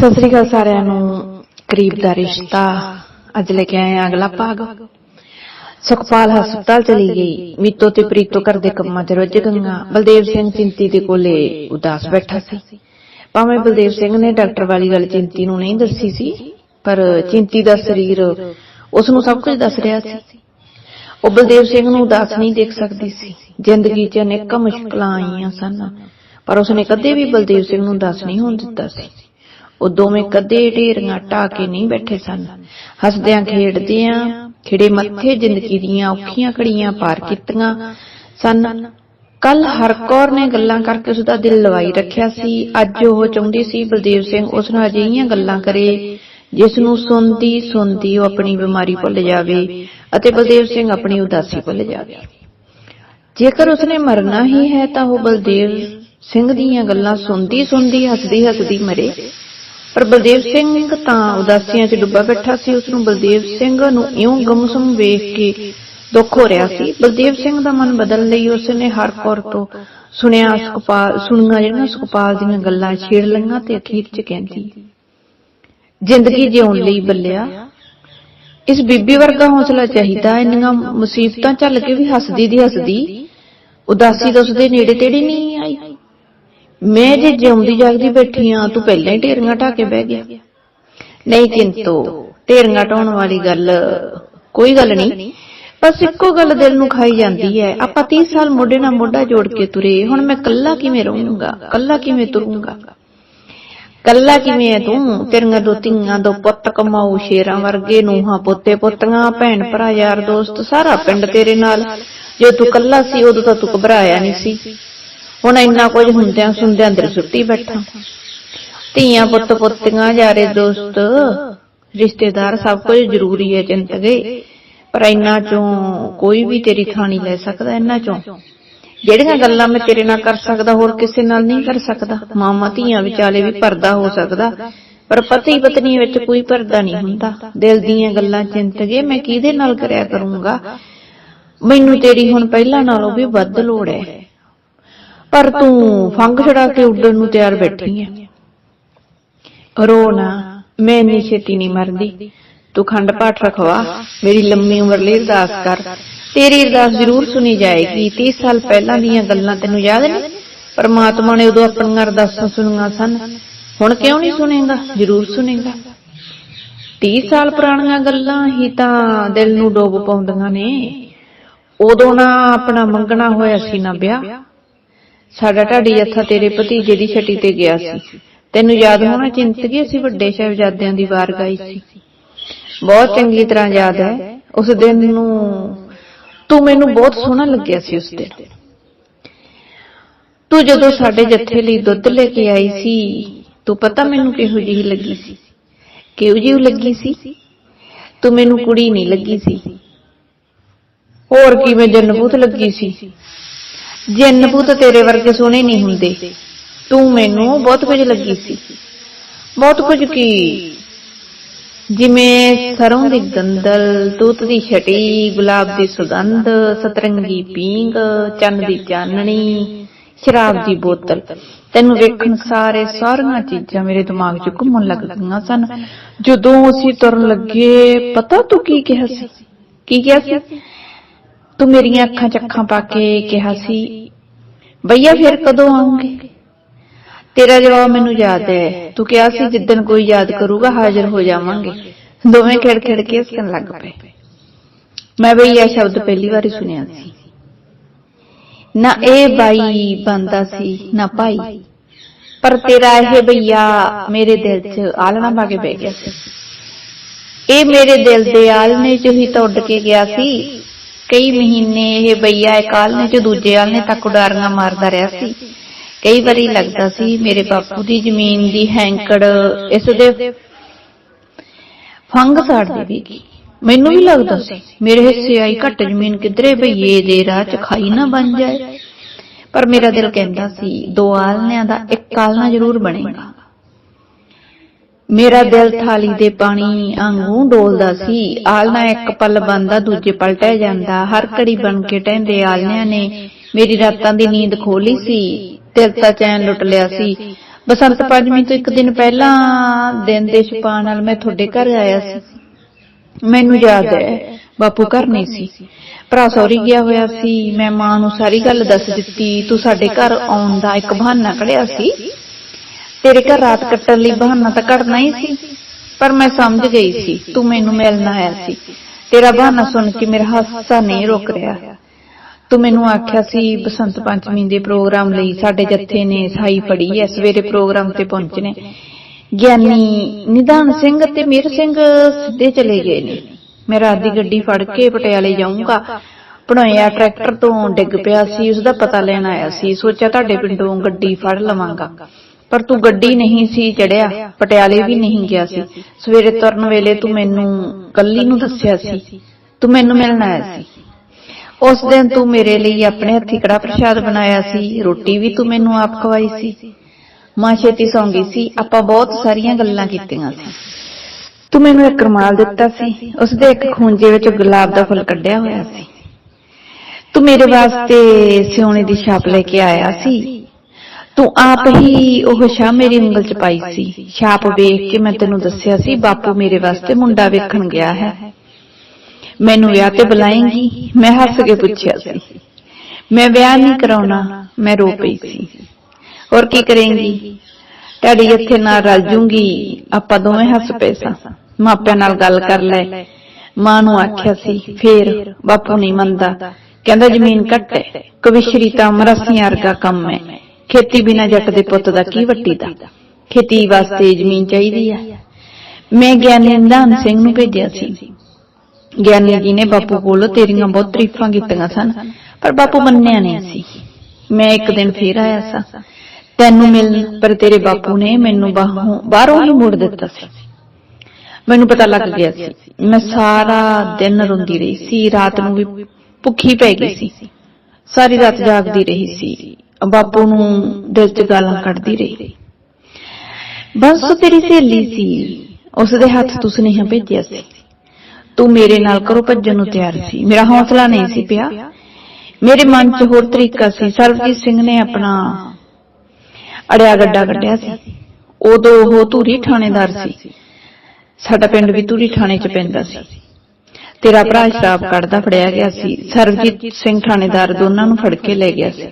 ਸਤਿ ਸ੍ਰੀ ਅਕਾਲ ਸਾਰਿਆਂ ਨੂੰ। ਕਰੀਬ ਦਾ ਰਿਸ਼ਤਾ ਅੱਜ ਲੈ ਕੇ ਆਏ ਹਾਂ ਅਗਲਾ ਭਾਗ। ਸੁਖਪਾਲ ਹਸਪਤਾਲ ਚਲੀ ਗਈ। ਮੀਤੋ ਤੇ ਪ੍ਰੀਤੋ ਘਰ ਦੇ ਕੰਮਾਂ 'ਚ ਰੁੱਝ ਗਈਆਂ। ਬਲਦੇਵ ਸਿੰਘ ਚਿੰਤੀ ਦੇ ਕੋਲੇ ਉਦਾਸ ਬੈਠਾ ਸੀ। ਭਾਵੇਂ ਬਲਦੇਵ ਸਿੰਘ ਨੇ ਡਾਕਟਰ ਵਾਲੀ ਗੱਲ ਚਿੰਤੀ ਨੂੰ ਨਹੀਂ ਦੱਸੀ ਸੀ, ਪਰ ਚਿੰਤੀ ਦਾ ਸਰੀਰ ਉਸ ਨੂੰ ਸਭ ਕੁਝ ਦੱਸ ਰਿਹਾ ਸੀ। ਉਹ ਬਲਦੇਵ ਸਿੰਘ ਨੂੰ ਉਦਾਸ ਨਹੀਂ ਦੇਖ ਸਕਦੀ ਸੀ। ਜ਼ਿੰਦਗੀ 'ਚ ਅਨੇਕਾਂ ਮੁਸ਼ਕਲਾਂ ਆਈਆਂ ਸਨ, ਪਰ ਉਸਨੇ ਕਦੇ ਵੀ ਬਲਦੇਵ ਸਿੰਘ ਨੂੰ ਉਦਾਸ ਨਹੀਂ ਹੋਣ ਦਿੱਤਾ ਸੀ। ਉਹ ਦੋਵੇਂ ਕਦੇ ਢੇਰੀਆਂ ਢਾ ਕੇ ਨਹੀਂ ਬੈਠੇ ਸਨ। ਹੱਸਦਿਆਂ ਖੇਡਦਿਆਂ ਖਿੜੇ ਮੱਥੇ ਜ਼ਿੰਦਗੀ ਦੀਆਂ ਔਖੀਆਂ ਘੜੀਆਂ ਪਾਰ ਕੀਤੀਆਂ ਸਨ। ਕੱਲ ਹਰਕੌਰ ਨੇ ਗੱਲਾਂ ਕਰਕੇ ਉਸ ਦਾ ਦਿਲ ਲਵਾਈ ਰੱਖਿਆ ਸੀ। ਅੱਜ ਉਹ ਚਾਹੁੰਦੀ ਸੀ, ਬਲਦੇਵ ਸਿੰਘ ਉਸ ਨਾਲ ਅਜਿਹੀਆਂ ਗੱਲਾਂ ਕਰੇ, ਜਿਸ ਨੂੰ ਸੁਣਦੀ ਸੁਣਦੀ ਉਹ ਆਪਣੀ ਬਿਮਾਰੀ ਭੁੱਲ ਜਾਵੇ ਅਤੇ ਬਲਦੇਵ ਸਿੰਘ ਆਪਣੀ ਉਦਾਸੀ ਭੁੱਲ ਜਾਵੇ। ਜੇਕਰ ਉਸਨੇ ਮਰਨਾ ਹੀ ਹੈ ਤਾਂ ਉਹ ਬਲਦੇਵ ਸਿੰਘ ਦੀਆਂ ਗੱਲਾਂ ਸੁਣਦੀ ਸੁਣਦੀ ਹੱਸਦੀ ਹੱਸਦੀ ਮਰੇ। ਪਰ ਬਲਦੇਵ ਸਿੰਘ ਤਾਂ ਉਦਾਸੀਆਂ 'ਚ ਡੁੱਬਾ ਬੈਠਾ ਸੀ। ਉਸ ਨੂੰ ਬਲਦੇਵ ਸਿੰਘ ਨੂੰ ਇਉਂ ਗੁੰਮਸੁੰਮ ਵੇਖ ਕੇ ਦੁੱਖ ਹੋ ਰਿਹਾ ਸੀ। ਬਲਦੇਵ ਸਿੰਘ ਦਾ ਮਨ ਬਦਲ ਲਈ ਉਸਨੇ ਹਰ ਕੌਰ ਤੋਂ ਸੁਣਿਆ ਸੁਖਪਾਲ ਸੁਣੀਆਂ ਜਿਹੜੀਆਂ ਸੁਖਪਾਲ ਦੀਆਂ ਗੱਲਾਂ ਛੇੜ ਲਈਆਂ ਤੇ ਅਖੀਰ 'ਚ ਕਹਿੰਦੀ, ਜ਼ਿੰਦਗੀ ਜਿਉਣ ਲਈ ਬੱਲਿਆ, ਇਸ ਬੀਬੀ ਵਰਗਾ ਹੌਸਲਾ ਚਾਹੀਦਾ। ਇੰਨੀਆਂ ਮੁਸੀਬਤਾਂ ਝੱਲ ਕੇ ਵੀ ਹੱਸਦੀ ਦੀ ਹੱਸਦੀ। ਉਦਾਸੀ ਤਾਂ ਉਸਦੇ ਨੇੜੇ ਤੇੜੇ ਨਹੀਂ ਆਈ। ਮੈਂ ਜੇ ਜਿਉਂਦੀ ਜਾਗਦੀ ਬੈਠੀ ਆ ਤੂੰ ਪਹਿਲਾਂ ਹੀ ਢੇਰੀਆਂ ਢਾ ਕੇ ਬਹਿ ਗਿਆ। ਨਹੀਂ ਕਿੰਤੂ ਢੇਰੀਆਂ ਢਾਉਣ ਵਾਲੀ ਗੱਲ ਕੋਈ ਗੱਲ ਨਹੀਂ। ਬਸ ਇੱਕੋ ਗੱਲ ਦਿਲ ਨੂੰ ਖਾਈ ਜਾਂਦੀ ਹੈ। ਆਪਾਂ 30 ਸਾਲ ਮੋਢੇ ਨਾਲ ਮੋਢਾ ਜੋੜ ਕੇ ਤੁਰੇ। ਹੁਣ ਮੈਂ ਕੱਲਾ ਕਿਵੇਂ ਰਹੂੰਗਾ? ਕੱਲਾ ਕਿਵੇਂ ਤੁਰੂੰਗਾ? ਕੱਲਾ ਕਿਵੇਂ ਐ ਤੂੰ? ਤੇਰੀਆਂ ਦੋ ਧੀਆਂ, ਦੋ ਪੁੱਤ ਕਮਾਊ, ਸ਼ੇਰਾਂ ਵਰਗੇ ਨੂੰਹਾਂ, ਪੋਤੇ ਪੁੱਤੀਆਂ, ਭੈਣ ਭਰਾ, ਯਾਰ ਦੋਸਤ, ਸਾਰਾ ਪਿੰਡ ਤੇਰੇ ਨਾਲ। ਜੇ ਤੂੰ ਕੱਲਾ ਸੀ, ਉਦੋਂ ਤਾਂ ਤੂੰ ਘਬਰਾਇਆ ਨਹੀਂ ਸੀ। ਹੁਣ ਇੰਨਾ ਕੁਝ ਹੁੰਦਿਆਂ ਸੁਣਦਿਆਂ ਅੰਦਰ ਸੁੱਤੀ ਬੈਠਾ। ਧੀਆਂ ਪੁੱਤ ਪੁੱਤੀਆਂ ਯਾਰੇ ਦੋਸਤ, ਰਿਸ਼ਤੇਦਾਰ ਸਭ ਕੁਝ ਜ਼ਰੂਰੀ ਹੈ ਚਿੰਤਗੇ ਪਰ ਇੰਨਾ ਚੋਂ ਕੋਈ ਵੀ ਤੇਰੀ ਥਾਂ ਨਹੀਂ ਲੈ ਸਕਦਾ, ਇੰਨਾ ਚੋਂ। ਜਿਹੜੀਆਂ ਗੱਲਾਂ ਮੈਂ ਤੇਰੇ ਨਾਲ ਕਰ ਸਕਦਾ, ਹੋਰ ਕਿਸੇ ਨਾਲ ਨਹੀਂ ਕਰ ਸਕਦਾ। ਮਾਮਾ ਧੀਆਂ ਵਿਚਾਲੇ ਵੀ ਪਰਦਾ ਹੋ ਸਕਦਾ, ਪਰ ਪਤੀ ਪਤਨੀ ਵਿੱਚ ਕੋਈ ਪਰਦਾ ਨਹੀਂ ਹੁੰਦਾ। ਦਿਲ ਦੀਆਂ ਗੱਲਾਂ ਚਿੰਤਗੇ ਮੈਂ ਕਿਹਦੇ ਨਾਲ ਕਰਿਆ ਕਰੂੰਗਾ? ਮੈਨੂੰ ਤੇਰੀ ਹੁਣ ਪਹਿਲਾਂ ਨਾਲੋਂ ਵੀ ਵੱਧ ਲੋੜ ਹੈ। ਪਰ ਤੂੰ ਫੰਗ ਛੜਾ ਕੇ ਉੱਡਣ ਨੂੰ ਤਿਆਰ ਬੈਠੀ ਹੈ ਰੋ ਨਾ ਮੈਂ ਇੰਨੀ ਛੇਤੀ ਨਹੀਂ ਮਰਦੀ। ਤੂੰ ਖੰਡ ਪਾਠ ਰਖਵਾ ਮੇਰੀ ਲੰਮੀ ਉਮਰ ਲਈ ਅਰਦਾਸ ਕਰ। ਤੇਰੀ ਅਰਦਾਸ ਜ਼ਰੂਰ ਸੁਣੀ ਜਾਏਗੀ। 30 ਸਾਲ ਪਹਿਲਾਂ ਦੀਆਂ ਗੱਲਾਂ ਤੈਨੂੰ ਯਾਦ ਨੇ? ਪਰਮਾਤਮਾ ਨੇ ਉਦੋਂ ਆਪਣੀਆਂ ਅਰਦਾਸਾਂ ਸੁਣੀਆਂ ਸਨ। ਹੁਣ ਕਿਉਂ ਨਹੀਂ ਸੁਣੇਗਾ? ਜ਼ਰੂਰ ਸੁਣੇਗਾ। 30 ਸਾਲ ਪੁਰਾਣੀਆਂ ਗੱਲਾਂ ਹੀ ਤਾਂ ਦਿਲ ਨੂੰ ਡੋਬ ਪਾਉਂਦੀਆਂ ਨੇ। ਉਦੋਂ ਨਾ ਆਪਣਾ ਮੰਗਣਾ ਹੋਇਆ ਸੀ ਨਾ ਵਿਆਹ। ਸਾਡਾ ਢਾਡੀ ਜੱਥਾ ਤੇਰੇ ਭਤੀਜੇ ਦੀ ਛਟੀ ਤੇ ਗਿਆ ਸੀ। ਤੈਨੂੰ ਯਾਦ ਹੋਣਾ ਚਿੰਤਗੀ ਅਸੀਂ ਵੱਡੇ ਸਾਹਿਬਜ਼ਾਦਿਆਂ ਦੀ ਵਾਰ ਗਾਈ ਸੀ। ਬਹੁਤ ਚੰਗੀ ਤਰ੍ਹਾਂ ਯਾਦ ਹੈ। ਉਸ ਦਿਨ ਨੂੰ ਤੂੰ ਮੈਨੂੰ ਬਹੁਤ ਸੋਹਣਾ ਲੱਗਿਆ ਸੀ ਉਸ ਦਿਨ। ਤੂੰ ਜਦੋਂ ਸਾਡੇ ਜੱਥੇ ਲਈ ਦੁੱਧ ਲੈ ਕੇ ਆਈ ਸੀ ਤੂੰ ਪਤਾ ਮੈਨੂੰ ਕਿਹੋ ਜਿਹੀ ਲੱਗੀ ਸੀ। ਕਿਹੋ ਜਿਹੀ ਲੱਗੀ ਸੀ? ਤੂੰ ਮੈਨੂੰ ਕੁੜੀ ਨਹੀਂ ਲੱਗੀ ਸੀ। ਹੋਰ ਕੀ ਮੈਂ ਜੰਨਪੂਤ ਲੱਗੀ ਸੀ? ਜੰਨਪੂਤ ਤੇਰੇ ਵਰਗੇ ਸੋਹਣੇ ਨਹੀਂ ਹੁੰਦੇ। ਤੂੰ ਮੈਨੂੰ ਬਹੁਤ ਕੁਝ ਲੱਗੀ ਸੀ। ਬਹੁਤ ਕੁਝ ਕੀ? ਜਿਵੇਂ ਸਰੋਂ ਦੀ ਗੰਦਲ ਤੂਤ ਦੀ ਛਟੀ, ਗੁਲਾਬ ਦੀ ਸੁਗੰਧ, ਸਤਰੰਗੀ ਪੀਂਗ ਚੰਨ ਦੀ ਚਾਨਣੀ, ਸ਼ਰਾਬ ਦੀ ਬੋਤਲ। ਤੈਨੂੰ ਵੇਖਣ ਸਾਰੇ ਸਾਰੀਆਂ ਚੀਜ਼ਾਂ ਮੇਰੇ ਦਿਮਾਗ 'ਚ ਘੁੰਮਣ ਲੱਗ ਗਈਆਂ ਸਨ। ਜਦੋਂ ਅਸੀਂ ਤੁਰਨ ਲੱਗੇ, ਪਤਾ ਤੂੰ ਕੀ ਕਿਹਾ ਸੀ? ਕੀ ਕਿਹਾ ਸੀ? ਤੂੰ ਮੇਰੀਆਂ ਅੱਖਾਂ ਚੱਖਾਂ ਪਾ ਕੇ ਕਿਹਾ ਸੀ ਬਈਆ ਫਿਰ ਕਦੋਂ ਆਉਂਗੇ? ਤੇਰਾ ਜਵਾਬ ਮੈਨੂੰ ਯਾਦ ਹੈ। ਤੂੰ ਕਿਹਾ ਸੀ ਜਿੱਦਣ ਕੋਈ ਯਾਦ ਕਰੂਗਾ, ਹਾਜ਼ਰ ਹੋ ਜਾਵਾਂਗੇ। ਦੋਵੇਂ ਖੇੜ ਖੇੜ ਕੇ ਹੱਸਣ ਲੱਗ ਪਏ। ਮੈਂ ਭਈਆ ਸ਼ਬਦ ਪਹਿਲੀ ਵਾਰੀ ਸੁਣਿਆ ਸੀ। ਨਾ ਇਹ ਬਾਈ ਬੰਦਾ ਸੀ, ਨਾ ਭਾਈ। ਪਰ ਤੇਰਾ ਇਹ ਬਈਆ ਮੇਰੇ ਦਿਲ 'ਚ ਆਲਣਾ ਪਾ ਕੇ ਬਹਿ ਗਿਆ ਸੀ। ਇਹ ਮੇਰੇ ਦਿਲ ਦੇ ਆਲਣੇ 'ਚ ਹੀ ਤਾਂ ਉੱਡ ਕੇ ਗਿਆ ਸੀ। ਕਈ ਮਹੀਨੇ ਇਹ ਭਈਆ ਇੱਕ ਆਲਣੇ 'ਚ ਦੂਜੇ ਆਲਣੇ ਤੱਕ ਉਡਾਰੀਆਂ ਮਾਰਦਾ ਰਿਹਾ ਸੀ। ਕਈ ਵਾਰੀ ਲੱਗਦਾ ਸੀ ਮੇਰੇ ਬਾਪੂ ਦੀ ਜ਼ਮੀਨ ਦੀ ਹੈਂਕੜ ਇਸ ਦੇ ਫੰਗ ਸਾੜ ਦੇਵੇਗੀ ਮੈਨੂੰ ਵੀ ਲੱਗਦਾ ਸੀ ਮੇਰੇ ਹਿੱਸੇ ਆਈ ਘੱਟ ਜ਼ਮੀਨ ਕਿਧਰੇ ਭਈਏ ਦੇ ਰਾਹ 'ਚ ਖਾਈ ਨਾ ਬਣ ਜਾਏ। ਪਰ ਮੇਰਾ ਦਿਲ ਕਹਿੰਦਾ ਸੀ ਦੋ ਆਲਨਿਆਂ ਦਾ ਇੱਕ ਆਲਨਾ ਜ਼ਰੂਰ ਬਣੇਗਾ। ਮੇਰਾ ਦਿਲ ਥਾਲੀ ਦੇ ਪਾਣੀ ਵਾਂਗੂ ਡੋਲਦਾ ਸੀ। ਆਲਣਾ ਇੱਕ ਪਲ ਬੰਦਾ ਦੂਜੇ ਪਲ ਟਹਿ ਜਾਂਦਾ। ਹਰ ਘੜੀ ਬਣ ਕੇ ਟਹਿੰਦੇ ਆਲਣਿਆਂ ਨੇ ਮੇਰੀ ਰਾਤਾਂ ਦੀ ਨੀਂਦ ਖੋਲੀ ਸੀ। ਦਿਲ ਤਾਂ ਚੈਨ ਲੁੱਟ ਲਿਆ ਸੀ। ਬਸੰਤ ਪੰਚਮੀ ਤੋਂ ਇੱਕ ਦਿਨ ਪਹਿਲਾਂ ਦਿਨ ਦੇ ਛਪਾਣ ਨਾਲ ਮੈਂ ਤੁਹਾਡੇ ਘਰ ਆਇਆ ਸੀ। ਮੈਨੂੰ ਯਾਦ ਹੈ, ਬਾਪੂ ਘਰ ਨਹੀਂ ਸੀ। ਭਰਾ ਸੌਰੀ ਗਿਆ ਹੋਇਆ ਸੀ। ਮੈਂ ਮਾਂ ਨੂੰ ਸਾਰੀ ਗੱਲ ਦੱਸ ਦਿੱਤੀ। ਤੂੰ ਸਾਡੇ ਘਰ ਆਉਣ ਦਾ ਇੱਕ ਬਹਾਨਾ ਕਢਿਆ ਸੀ। ਤੇਰੇ ਘਰ ਰਾਤ ਕੱਟਣ ਲਈ ਬਹਾਨਾ ਤਾਂ ਕੱਢਣਾ ਹੀ ਸੀ, ਪਰ ਮੈਂ ਸਮਝ ਗਈ ਸੀ, ਤੂੰ ਮੈਨੂੰ ਮਿਲਣ ਆਇਆ ਸੀ। ਤੇਰਾ ਬਹਾਨਾ ਸੁਣ ਕੇ ਮੇਰਾ ਹਾਸਾ ਨਹੀਂ ਰੁਕ ਰਿਹਾ। ਤੂੰ ਮੈਨੂੰ ਆਖਿਆ ਸੀ, ਬਸੰਤ ਪੰਚਮੀ ਦੇ ਪ੍ਰੋਗਰਾਮ ਲਈ ਸਾਡੇ ਜੱਥੇ ਨੇ ਸਾਈ ਪੜੀ ਐ, ਸਵੇਰੇ ਪ੍ਰੋਗਰਾਮ ਤੇ ਪਹੁੰਚਣੇ। ਗਿਆਨੀ ਨਿਧਾਨ ਸਿੰਘ ਤੇ ਮੀਰ ਸਿੰਘ ਸਿੱਧੇ ਚਲੇ ਗਏ ਨੇ। ਮੈਂ ਰਾਤ ਦੀ ਗੱਡੀ ਫੜ ਕੇ ਪਟਿਆਲੇ ਜਾਊਂਗਾ। ਪਣੋਇਆ ਟਰੈਕਟਰ ਤੋਂ ਡਿੱਗ ਪਿਆ ਸੀ ਉਸ ਦਾ ਪਤਾ ਲੈਣ ਆਇਆ ਸੀ। ਸੋਚਿਆ ਤੁਹਾਡੇ ਪਿੰਡੋਂ ਗੱਡੀ ਫੜ ਲਵਾਂਗਾ। ਪਰ ਤੂੰ ਗੱਡੀ ਨਹੀਂ ਸੀ ਚੜਿਆ ਪਟਿਆਲੇ ਵੀ ਨਹੀਂ ਗਿਆ ਸੀ। ਸਵੇਰੇ ਤੁਰਨ ਵੇਲੇ ਤੂੰ ਮੈਨੂੰ ਕੱਲੀ ਨੂੰ ਦੱਸਿਆ ਸੀ। ਤੂੰ ਮੈਨੂੰ ਮਿਲਣ ਆਇਆ ਸੀ। ਉਸ ਦਿਨ ਤੂੰ ਮੇਰੇ ਲਈ ਆਪਣੇ ਹੱਥੀ ਕੜਾ ਪ੍ਰਸ਼ਾਦ ਬਣਾਇਆ ਸੀ। ਰੋਟੀ ਵੀ ਤੂੰ ਮੈਨੂੰ ਆਪ ਖਵਾਈ ਸੀ। ਮਾਂ ਛੇਤੀ ਸੌਂ ਗਈ ਸੀ। ਆਪਾਂ ਬਹੁਤ ਸਾਰੀਆਂ ਗੱਲਾਂ ਕੀਤੀਆਂ ਸੀ। ਤੂੰ ਮੈਨੂੰ ਇੱਕ ਰੁਮਾਲ ਦਿੱਤਾ ਸੀ। ਉਸ ਦੇ ਇੱਕ ਖੂੰਜੇ ਵਿੱਚ ਗੁਲਾਬ ਦਾ ਫੁੱਲ ਕੱਢਿਆ ਹੋਇਆ ਸੀ। ਤੂੰ ਮੇਰੇ ਵਾਸਤੇ ਸਿਉਣੇ ਦੀ ਛਾਪ ਲੈ ਕੇ ਆਇਆ ਸੀ ਤੂੰ ਆਪ ਹੀ ਉਹ ਛਾਪ ਮੇਰੀ ਉਂਗਲ 'ਚ ਪਾਈ ਸੀ। ਛਾਪ ਵੇਖ ਕੇ ਮੈਂ ਤੈਨੂੰ ਦੱਸਿਆ ਸੀ ਬਾਪੂ ਮੇਰੇ ਵਾਸਤੇ ਮੁੰਡਾ ਵੇਖਣ ਗਿਆ ਹੈ। ਮੈਨੂੰ ਵਿਆਹ ਤੇ ਬੁਲਾਏਂਗੀ। ਮੈਂ ਹੱਸ ਕੇ ਪੁੱਛਿਆ ਸੀ। ਮੈਂ ਵਿਆਹ ਨਹੀਂ ਕਰਾਉਣਾ ਮੈਂ ਰੋ ਪਈ ਸੀ। ਹੋਰ ਕੀ ਕਰੇਂਗੀ? ਡੈਡੀ ਇੱਥੇ ਨਾਲ ਰਲ ਜੂੰਗੀ ਆਪਾਂ ਦੋਵੇਂ ਹੱਸ ਪਏ ਸਾਂ। ਮਾਪਿਆਂ ਨਾਲ ਗੱਲ ਕਰ ਲੈ। ਮਾਂ ਨੂੰ ਆਖਿਆ ਸੀ ਫੇਰ ਬਾਪੂ ਨਹੀਂ ਮੰਨਦਾ। ਕਹਿੰਦਾ ਜ਼ਮੀਨ ਘੱਟ ਹੈ ਕਵਿਸ਼ਰੀ ਤਾਂ ਮਰਸੀਆਂ ਵਰਗਾ ਕੰਮ ਹੈ। ਖੇਤੀ ਬਿਨਾ ਜੱਟ ਦੇ ਪੁੱਤ ਦਾ ਕੀ ਵੱਟੀ ਦਾ ਖੇਤੀ ਵਾਸਤੇ ਜ਼ਮੀਨ ਚਾਹੀਦੀ ਹੈ ਮੈਂ ਗਿਆਨੀ ਨਿਧਾਨ ਸਿੰਘ ਨੂੰ ਭੇਜਿਆ ਸੀ। ਗਿਆਨੀ ਜੀ ਨੇ ਬਾਪੂ ਕੋਲ ਤੇਰੀਆਂ ਬਹੁਤ ਤਾਰੀਫਾਂ ਕੀਤੀਆਂ ਸਨ, ਪਰ ਬਾਪੂ ਮੰਨਿਆ ਨਹੀਂ ਸੀ। ਮੈਂ ਇੱਕ ਦਿਨ ਫੇਰ ਆਇਆ ਸਾਂ। ਤੈਨੂੰ ਮਿਲਣ ਪਰ ਤੇਰੇ ਬਾਪੂ ਨੇ ਮੈਨੂੰ ਬਾਹੋਂ, ਬਾਹਰੋਂ ਹੀ ਮੋੜ ਦਿੱਤਾ ਸੀ। ਮੈਨੂੰ ਪਤਾ ਲੱਗ ਗਿਆ ਸੀ, ਮੈਂ ਸਾਰਾ ਦਿਨ ਰੋਂਦੀ ਰਹੀ ਸੀ, ਰਾਤ ਨੂੰ ਵੀ ਭੁੱਖੀ ਪੈ ਗਈ ਸੀ। ਸਾਰੀ ਰਾਤ ਜਾਗਦੀ ਰਹੀ ਸੀ। ਬਾਪੂ ਨੂੰ ਦਿਲ 'ਚ ਗਾਲਾਂ ਕੱਢਦੀ ਰਹੀ। ਬਸ ਤੇਰੀ ਸਹੇਲੀ ਸੀ ਉਸ ਦੇ ਹੱਥ ਤੂੰ ਸੁਨੇਹਾ ਭੇਜਿਆ ਸੀ। ਤੂੰ ਮੇਰੇ ਨਾਲ ਕਰੋ ਭੱਜਣ ਨੂੰ ਤਿਆਰ ਸੀ। ਮੇਰਾ ਹੌਸਲਾ ਨਹੀਂ ਸੀ ਪਿਆ। ਮੇਰੇ ਮਨ 'ਚ ਹੋਰ ਤਰੀਕਾ ਸੀ। ਸਰਬਜੀਤ ਸਿੰਘ ਨੇ ਆਪਣਾ ਅੜਿਆ ਗੱਡਾ ਕੱਢਿਆ ਸੀ। ਉਦੋਂ ਉਹ ਧੂਰੀ ਥਾਣੇਦਾਰ ਸੀ। ਸਾਡਾ ਪਿੰਡ ਵੀ ਧੂਰੀ ਥਾਣੇ 'ਚ ਪੈਂਦਾ ਸੀ। ਤੇਰਾ ਭਰਾ ਸ਼ਰਾਬ ਕੱਢਦਾ ਫੜਿਆ ਗਿਆ ਸੀ। ਸਰਬਜੀਤ ਸਿੰਘ ਥਾਣੇਦਾਰ ਦੋਨਾਂ ਨੂੰ ਫੜ ਕੇ ਲੈ ਗਿਆ ਸੀ।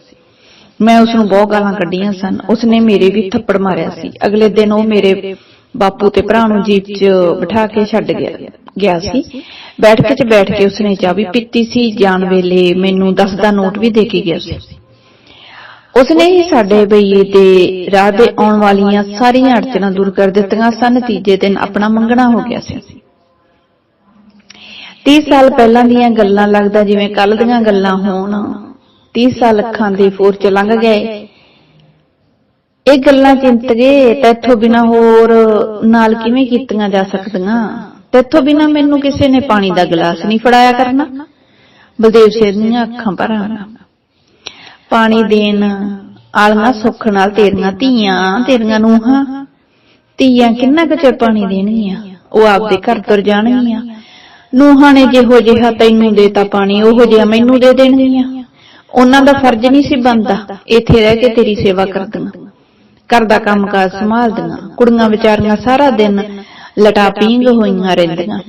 ਮੈਂ ਉਸ ਨੂੰ ਬਹੁਤ ਗਾਲਾਂ ਕੱਢੀਆਂ ਸਨ। ਉਸ ਨੇ ਮੇਰੇ ਵੀ ਥੱਪੜ ਮਾਰਿਆ ਸੀ। ਅਗਲੇ ਦਿਨ ਉਹ ਮੇਰੇ ਬਾਪੂ ਤੇ ਭਰਾ ਨੂੰ ਜੀਪ 'ਚ ਬਿਠਾ ਕੇ ਛੱਡ ਗਿਆ ਗਿਆ ਸੀ। ਬੈਠ 'ਚ ਬੈਠ ਕੇ ਉਸਨੇ ਚਾਹ ਵੀ ਪੀਤੀ ਸੀ। ਜਾਣ ਵੇਲੇ ਮੈਨੂੰ 10 ਦਾ ਨੋਟ ਵੀ ਦੇ ਕੇ ਗਿਆ ਸੀ। ਉਸਨੇ ਹੀ ਸਾਡੇ ਬਈਏ ਤੇ ਰਾਹ ਦੇ ਆਉਣ ਵਾਲੀਆਂ ਸਾਰੀਆਂ ਅੜਚਣਾਂ ਦੂਰ ਕਰ ਦਿੱਤੀਆਂ ਸਨ। ਤੀਜੇ ਦਿਨ ਆਪਣਾ ਮੰਗਣਾ ਹੋ ਗਿਆ ਸੀ। 30 ਸਾਲ ਪਹਿਲਾਂ ਦੀਆਂ ਗੱਲਾਂ ਲੱਗਦਾ ਜਿਵੇਂ ਕੱਲ ਦੀਆਂ ਗੱਲਾਂ ਹੋਣ। 30 ਸਾਲ ਅੱਖਾਂ ਦੇ ਫੋਰ ਚ ਲੰਘ ਗਏ। ਇਹ ਗੱਲਾਂ ਚਿੰਤ ਗਏ ਤੇਥੋਂ ਬਿਨਾ ਹੋਰ ਨਾਲ ਕਿਵੇਂ ਕੀਤੀਆਂ ਜਾ ਸਕਦੀਆਂ? ਤੇਥੋਂ ਬਿਨਾ ਮੈਨੂੰ ਕਿਸੇ ਨੇ ਪਾਣੀ ਦਾ ਗਲਾਸ ਨਹੀਂ ਫੜਾਇਆ ਕਰਨਾ। ਬਲਦੇਵ ਸਿੰਘ ਦੀਆਂ ਅੱਖਾਂ ਭਰ ਆਉਣਾ। ਪਾਣੀ ਦੇਣ ਆਲਣਾ ਸੁੱਖ ਨਾਲ ਤੇਰੀਆਂ ਧੀਆਂ ਤੇਰੀਆਂ ਨੂੰਹਾਂ। ਧੀਆਂ ਕਿੰਨਾ ਕੁ ਚਿਰ ਪਾਣੀ ਦੇਣਗੀਆਂ? ਉਹ ਆਪਦੇ ਘਰ ਤੁਰ ਜਾਣਗੀਆਂ। ਨੂੰਹਾਂ ਨੇ ਜਿਹੋ ਜਿਹਾ ਤੈਨੂੰ ਦੇਤਾ ਪਾਣੀ ਉਹੋ ਜਿਹਾ ਮੈਨੂੰ ਦੇ ਦੇਣਗੀਆਂ। ਉਹਨਾਂ ਦਾ ਫਰਜ਼ ਨਹੀਂ ਸੀ ਬਣਦਾ। ਇੱਥੇ ਰਹਿ ਕੇ ਤੇਰੀ ਸੇਵਾ ਕਰਦੀਆਂ। ਘਰ ਦਾ ਕੰਮਕਾਜ ਸੰਭਾਲਦੀਆਂ ਕੁੜੀਆਂ ਵਿਚਾਰੀਆਂ ਸਾਰਾ ਦਿਨ ਲਟਾਪੀਂਗ ਹੋਈਆਂ ਰਹਿੰਦੀਆਂ।